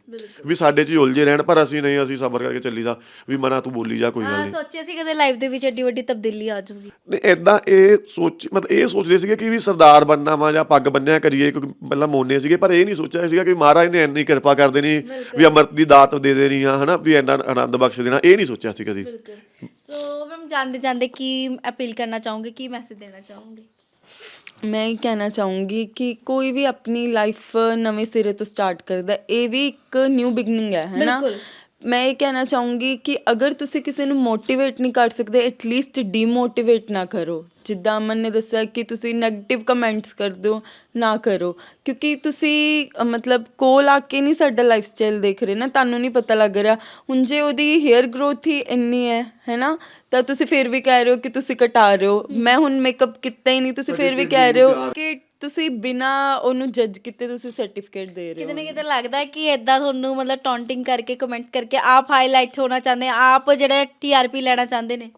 Speaker 2: ਵੀ ਸਾਡੇ 'ਚ ਹੀ ਉਲਝੇ ਰਹਿਣ ਪਰ ਅਸੀਂ ਨਹੀਂ ਅਸੀਂ ਸਬਰ ਕਰਕੇ ਚੱਲੀਦਾ। ਵੀ ਮਨਾ ਤੂੰ ਬੋਲੀ ਜਾ ਕੋਈ ਗੱਲ
Speaker 3: ਹਾਂ
Speaker 2: ਨਹੀਂ।
Speaker 3: ਸੋਚਿਆ ਸੀ ਕਦੇ ਲਾਈਫ ਦੇ ਵਿੱਚ ਏਡੀ ਵੱਡੀ ਤਬਦੀਲੀ ਆ ਜਾਊਗੀ।
Speaker 2: ਨਹੀਂ ਇਦਾਂ ਇਹ ਸੋਚ ਮਤਲਬ ਇਹ ਸੋਚਦੇ ਸੀਗੇ ਕਿ ਵੀ ਸਰਦਾਰ ਬਣਨਾ ਵਾ ਜਾਂ ਪੱਗ ਬੰਨਿਆ ਕਰੀਏ ਕਿਉਂਕਿ ਪਹਿਲਾਂ ਮੋਨੇ ਸੀਗੇ ਪਰ ਇਹ ਨਹੀਂ ਸੋਚਿਆ ਸੀਗਾ ਕਿ ਮਹਾਰਾਜ ਨੇ ਇੰਨੀ ਕਿਰਪਾ ਕਰ ਦੇਣੀ ਵੀ ਅੰਮ੍ਰਿਤ ਦੀ ਦਾਤ ਦੇ ਦੇਣੀ ਆ ਹਨਾ ਵੀ ਇੰਨਾ ਆਨੰਦ ਬਖਸ਼ ਦੇਣਾ ਇਹ ਨਹੀਂ ਸੋਚਿਆ ਸੀ ਕਦੀ।
Speaker 3: ਸੋ ਮੈਮ ਜਾਂਦੇ ਜਾਂਦੇ ਕੀ ਅਪੀਲ ਕਰਨਾ ਚਾਹੋਗੇ ਕੀ ਮੈਸੇਜ ਦੇਣਾ ਚਾਹੋਗੇ
Speaker 1: ਮੈਂ ਇਹ ਕਹਿਣਾ ਚਾਹੂੰਗੀ ਕਿ ਕੋਈ ਵੀ ਆਪਣੀ ਲਾਈਫ ਨਵੇਂ ਸਿਰੇ ਤੋਂ ਸਟਾਰਟ ਕਰਦਾ ਇਹ ਵੀ ਇੱਕ ਨਿਊ ਬਿਗਨਿੰਗ ਹੈ ਹੈਨਾ
Speaker 3: ਬਿਲਕੁਲ।
Speaker 1: ਮੈਂ ਇਹ ਕਹਿਣਾ ਚਾਹੂੰਗੀ ਕਿ ਅਗਰ ਤੁਸੀਂ ਕਿਸੇ ਨੂੰ ਮੋਟੀਵੇਟ ਨਹੀਂ ਕਰ ਸਕਦੇ ਐਟਲੀਸਟ ਡੀਮੋਟੀਵੇਟ ਨਾ ਕਰੋ। ਜਿੱਦਾਂ ਅਮਨ ਨੇ ਦੱਸਿਆ ਕਿ ਤੁਸੀਂ 네ਗੇਟਿਵ ਕਮੈਂਟਸ ਕਰ ਦਿਓ ਨਾ ਕਰੋ। ਕਿਉਂਕਿ ਤੁਸੀਂ ਅ, ਮਤਲਬ ਕੋਲ ਆ ਕੇ ਨਹੀਂ ਸਾਡਾ ਲਾਈਫ ਸਟਾਈਲ ਦੇਖ ਰਹੇ ਨਾ ਤੁਹਾਨੂੰ ਨਹੀਂ ਪਤਾ ਲੱਗ ਰਿਹਾ। ਹੁਣ ਜੇ ਉਹਦੀ ਹੇਅਰ ਗਰੋਥ ਹੀ ਇੰਨੀ ਹੈ ਹੈਨਾ ਤਾਂ ਤੁਸੀਂ ਫਿਰ ਵੀ ਕਹਿ ਰਹੇ ਹੋ ਕਿ ਤੁਸੀਂ ਘਟਾ ਰਹੇ ਹੋ। ਮੈਂ ਹੁਣ ਮੇਕਅਪ ਕੀਤਾ ਹੀ ਨਹੀਂ ਤੁਸੀਂ ਫਿਰ ਵੀ ਕਹਿ ਰਹੇ ਹੋ ਕਿ ਤੁਸੀਂ ਬਿਨਾ ਉਹਨੂੰ ਜੱਜ ਕੀਤੇ ਤੁਸੀਂ ਸਰਟੀਫਿਕੇਟ ਦੇ ਰਹੇ
Speaker 3: ਕਿਤੇ
Speaker 1: ਹੋ।
Speaker 3: ਨਾ ਕਿਤੇ ਲੱਗਦਾ ਹੈ ਕਿ ਇਦਾਂ ਤੁਹਾਨੂੰ ਮਤਲਬ ਟੌਂਟਿੰਗ ਕਰਕੇ ਕਮੈਂਟ ਕਰਕੇ ਆਪ ਹਾਈਲਾਈਟਸ ਹੋਣਾ ਚਾਹੁੰਦੇ ਆ, ਆਪ ਜਿਹੜਾ ਟੀਆਰਪੀ ਲੈਣਾ ਚਾਹੁੰਦੇ ਨੇ।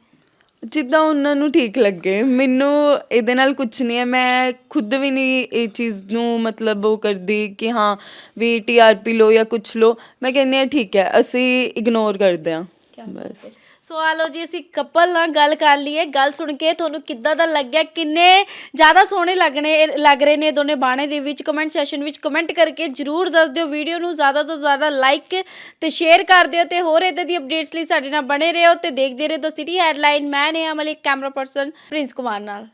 Speaker 1: ਜਿੱਦਾਂ ਉਹਨਾਂ ਨੂੰ ਠੀਕ ਲੱਗੇ ਮੈਨੂੰ ਇਹਦੇ ਨਾਲ ਕੁਝ ਨਹੀਂ ਹੈ ਮੈਂ ਖੁਦ ਵੀ ਨਹੀਂ ਇਹ ਚੀਜ਼ ਨੂੰ ਮਤਲਬ ਉਹ ਕਰਦੀ ਕਿ ਹਾਂ ਵੀ ਟੀਆਰਪੀ ਲੋ ਜਾਂ ਕੁਝ ਲੋ ਮੈਂ ਕਹਿੰਦੀ ਹਾਂ ਠੀਕ ਹੈ ਅਸੀਂ ਇਗਨੋਰ ਕਰਦੇ ਹਾਂ। ਬਸ।
Speaker 3: ਸੋ ਆ ਲਓ ਜੀ, ਅਸੀਂ ਕਪਲ ਨਾਲ ਗੱਲ ਕਰ ਲਈਏ। ਗੱਲ ਸੁਣ ਕੇ ਤੁਹਾਨੂੰ ਕਿੱਦਾਂ ਦਾ ਲੱਗਿਆ? ਕਿੰਨੇ ਜ਼ਿਆਦਾ ਸੋਹਣੇ ਲੱਗਣੇ, ਲੱਗ ਰਹੇ ਨੇ ਦੋਨੇ ਬਾਣੇ ਦੇ ਵਿੱਚ? ਕਮੈਂਟ ਸੈਸ਼ਨ ਵਿੱਚ ਕਮੈਂਟ ਕਰਕੇ ਜਰੂਰ ਦੱਸ ਦਿਓ। ਵੀਡੀਓ ਨੂੰ ਜ਼ਿਆਦਾ ਤੋਂ ਜ਼ਿਆਦਾ ਲਾਈਕ ਤੇ ਸ਼ੇਅਰ ਕਰ ਦਿਓ ਤੇ ਹੋਰ ਇਦਾਂ ਦੀ ਅਪਡੇਟਸ ਲਈ ਸਾਡੇ ਨਾਲ ਬਣੇ ਰਹੋ ਤੇ ਦੇਖਦੇ ਰਹੋ ਦ ਸਿਟੀ ਹੈਡਲਾਈਨ ਮੈਂ ਨੇ ਅਮਲ ਇੱਕ ਕੈਮਰਾ ਪਰਸਨ ਪ੍ਰਿੰਸ ਕੁਮਾਰ ਨਾਲ।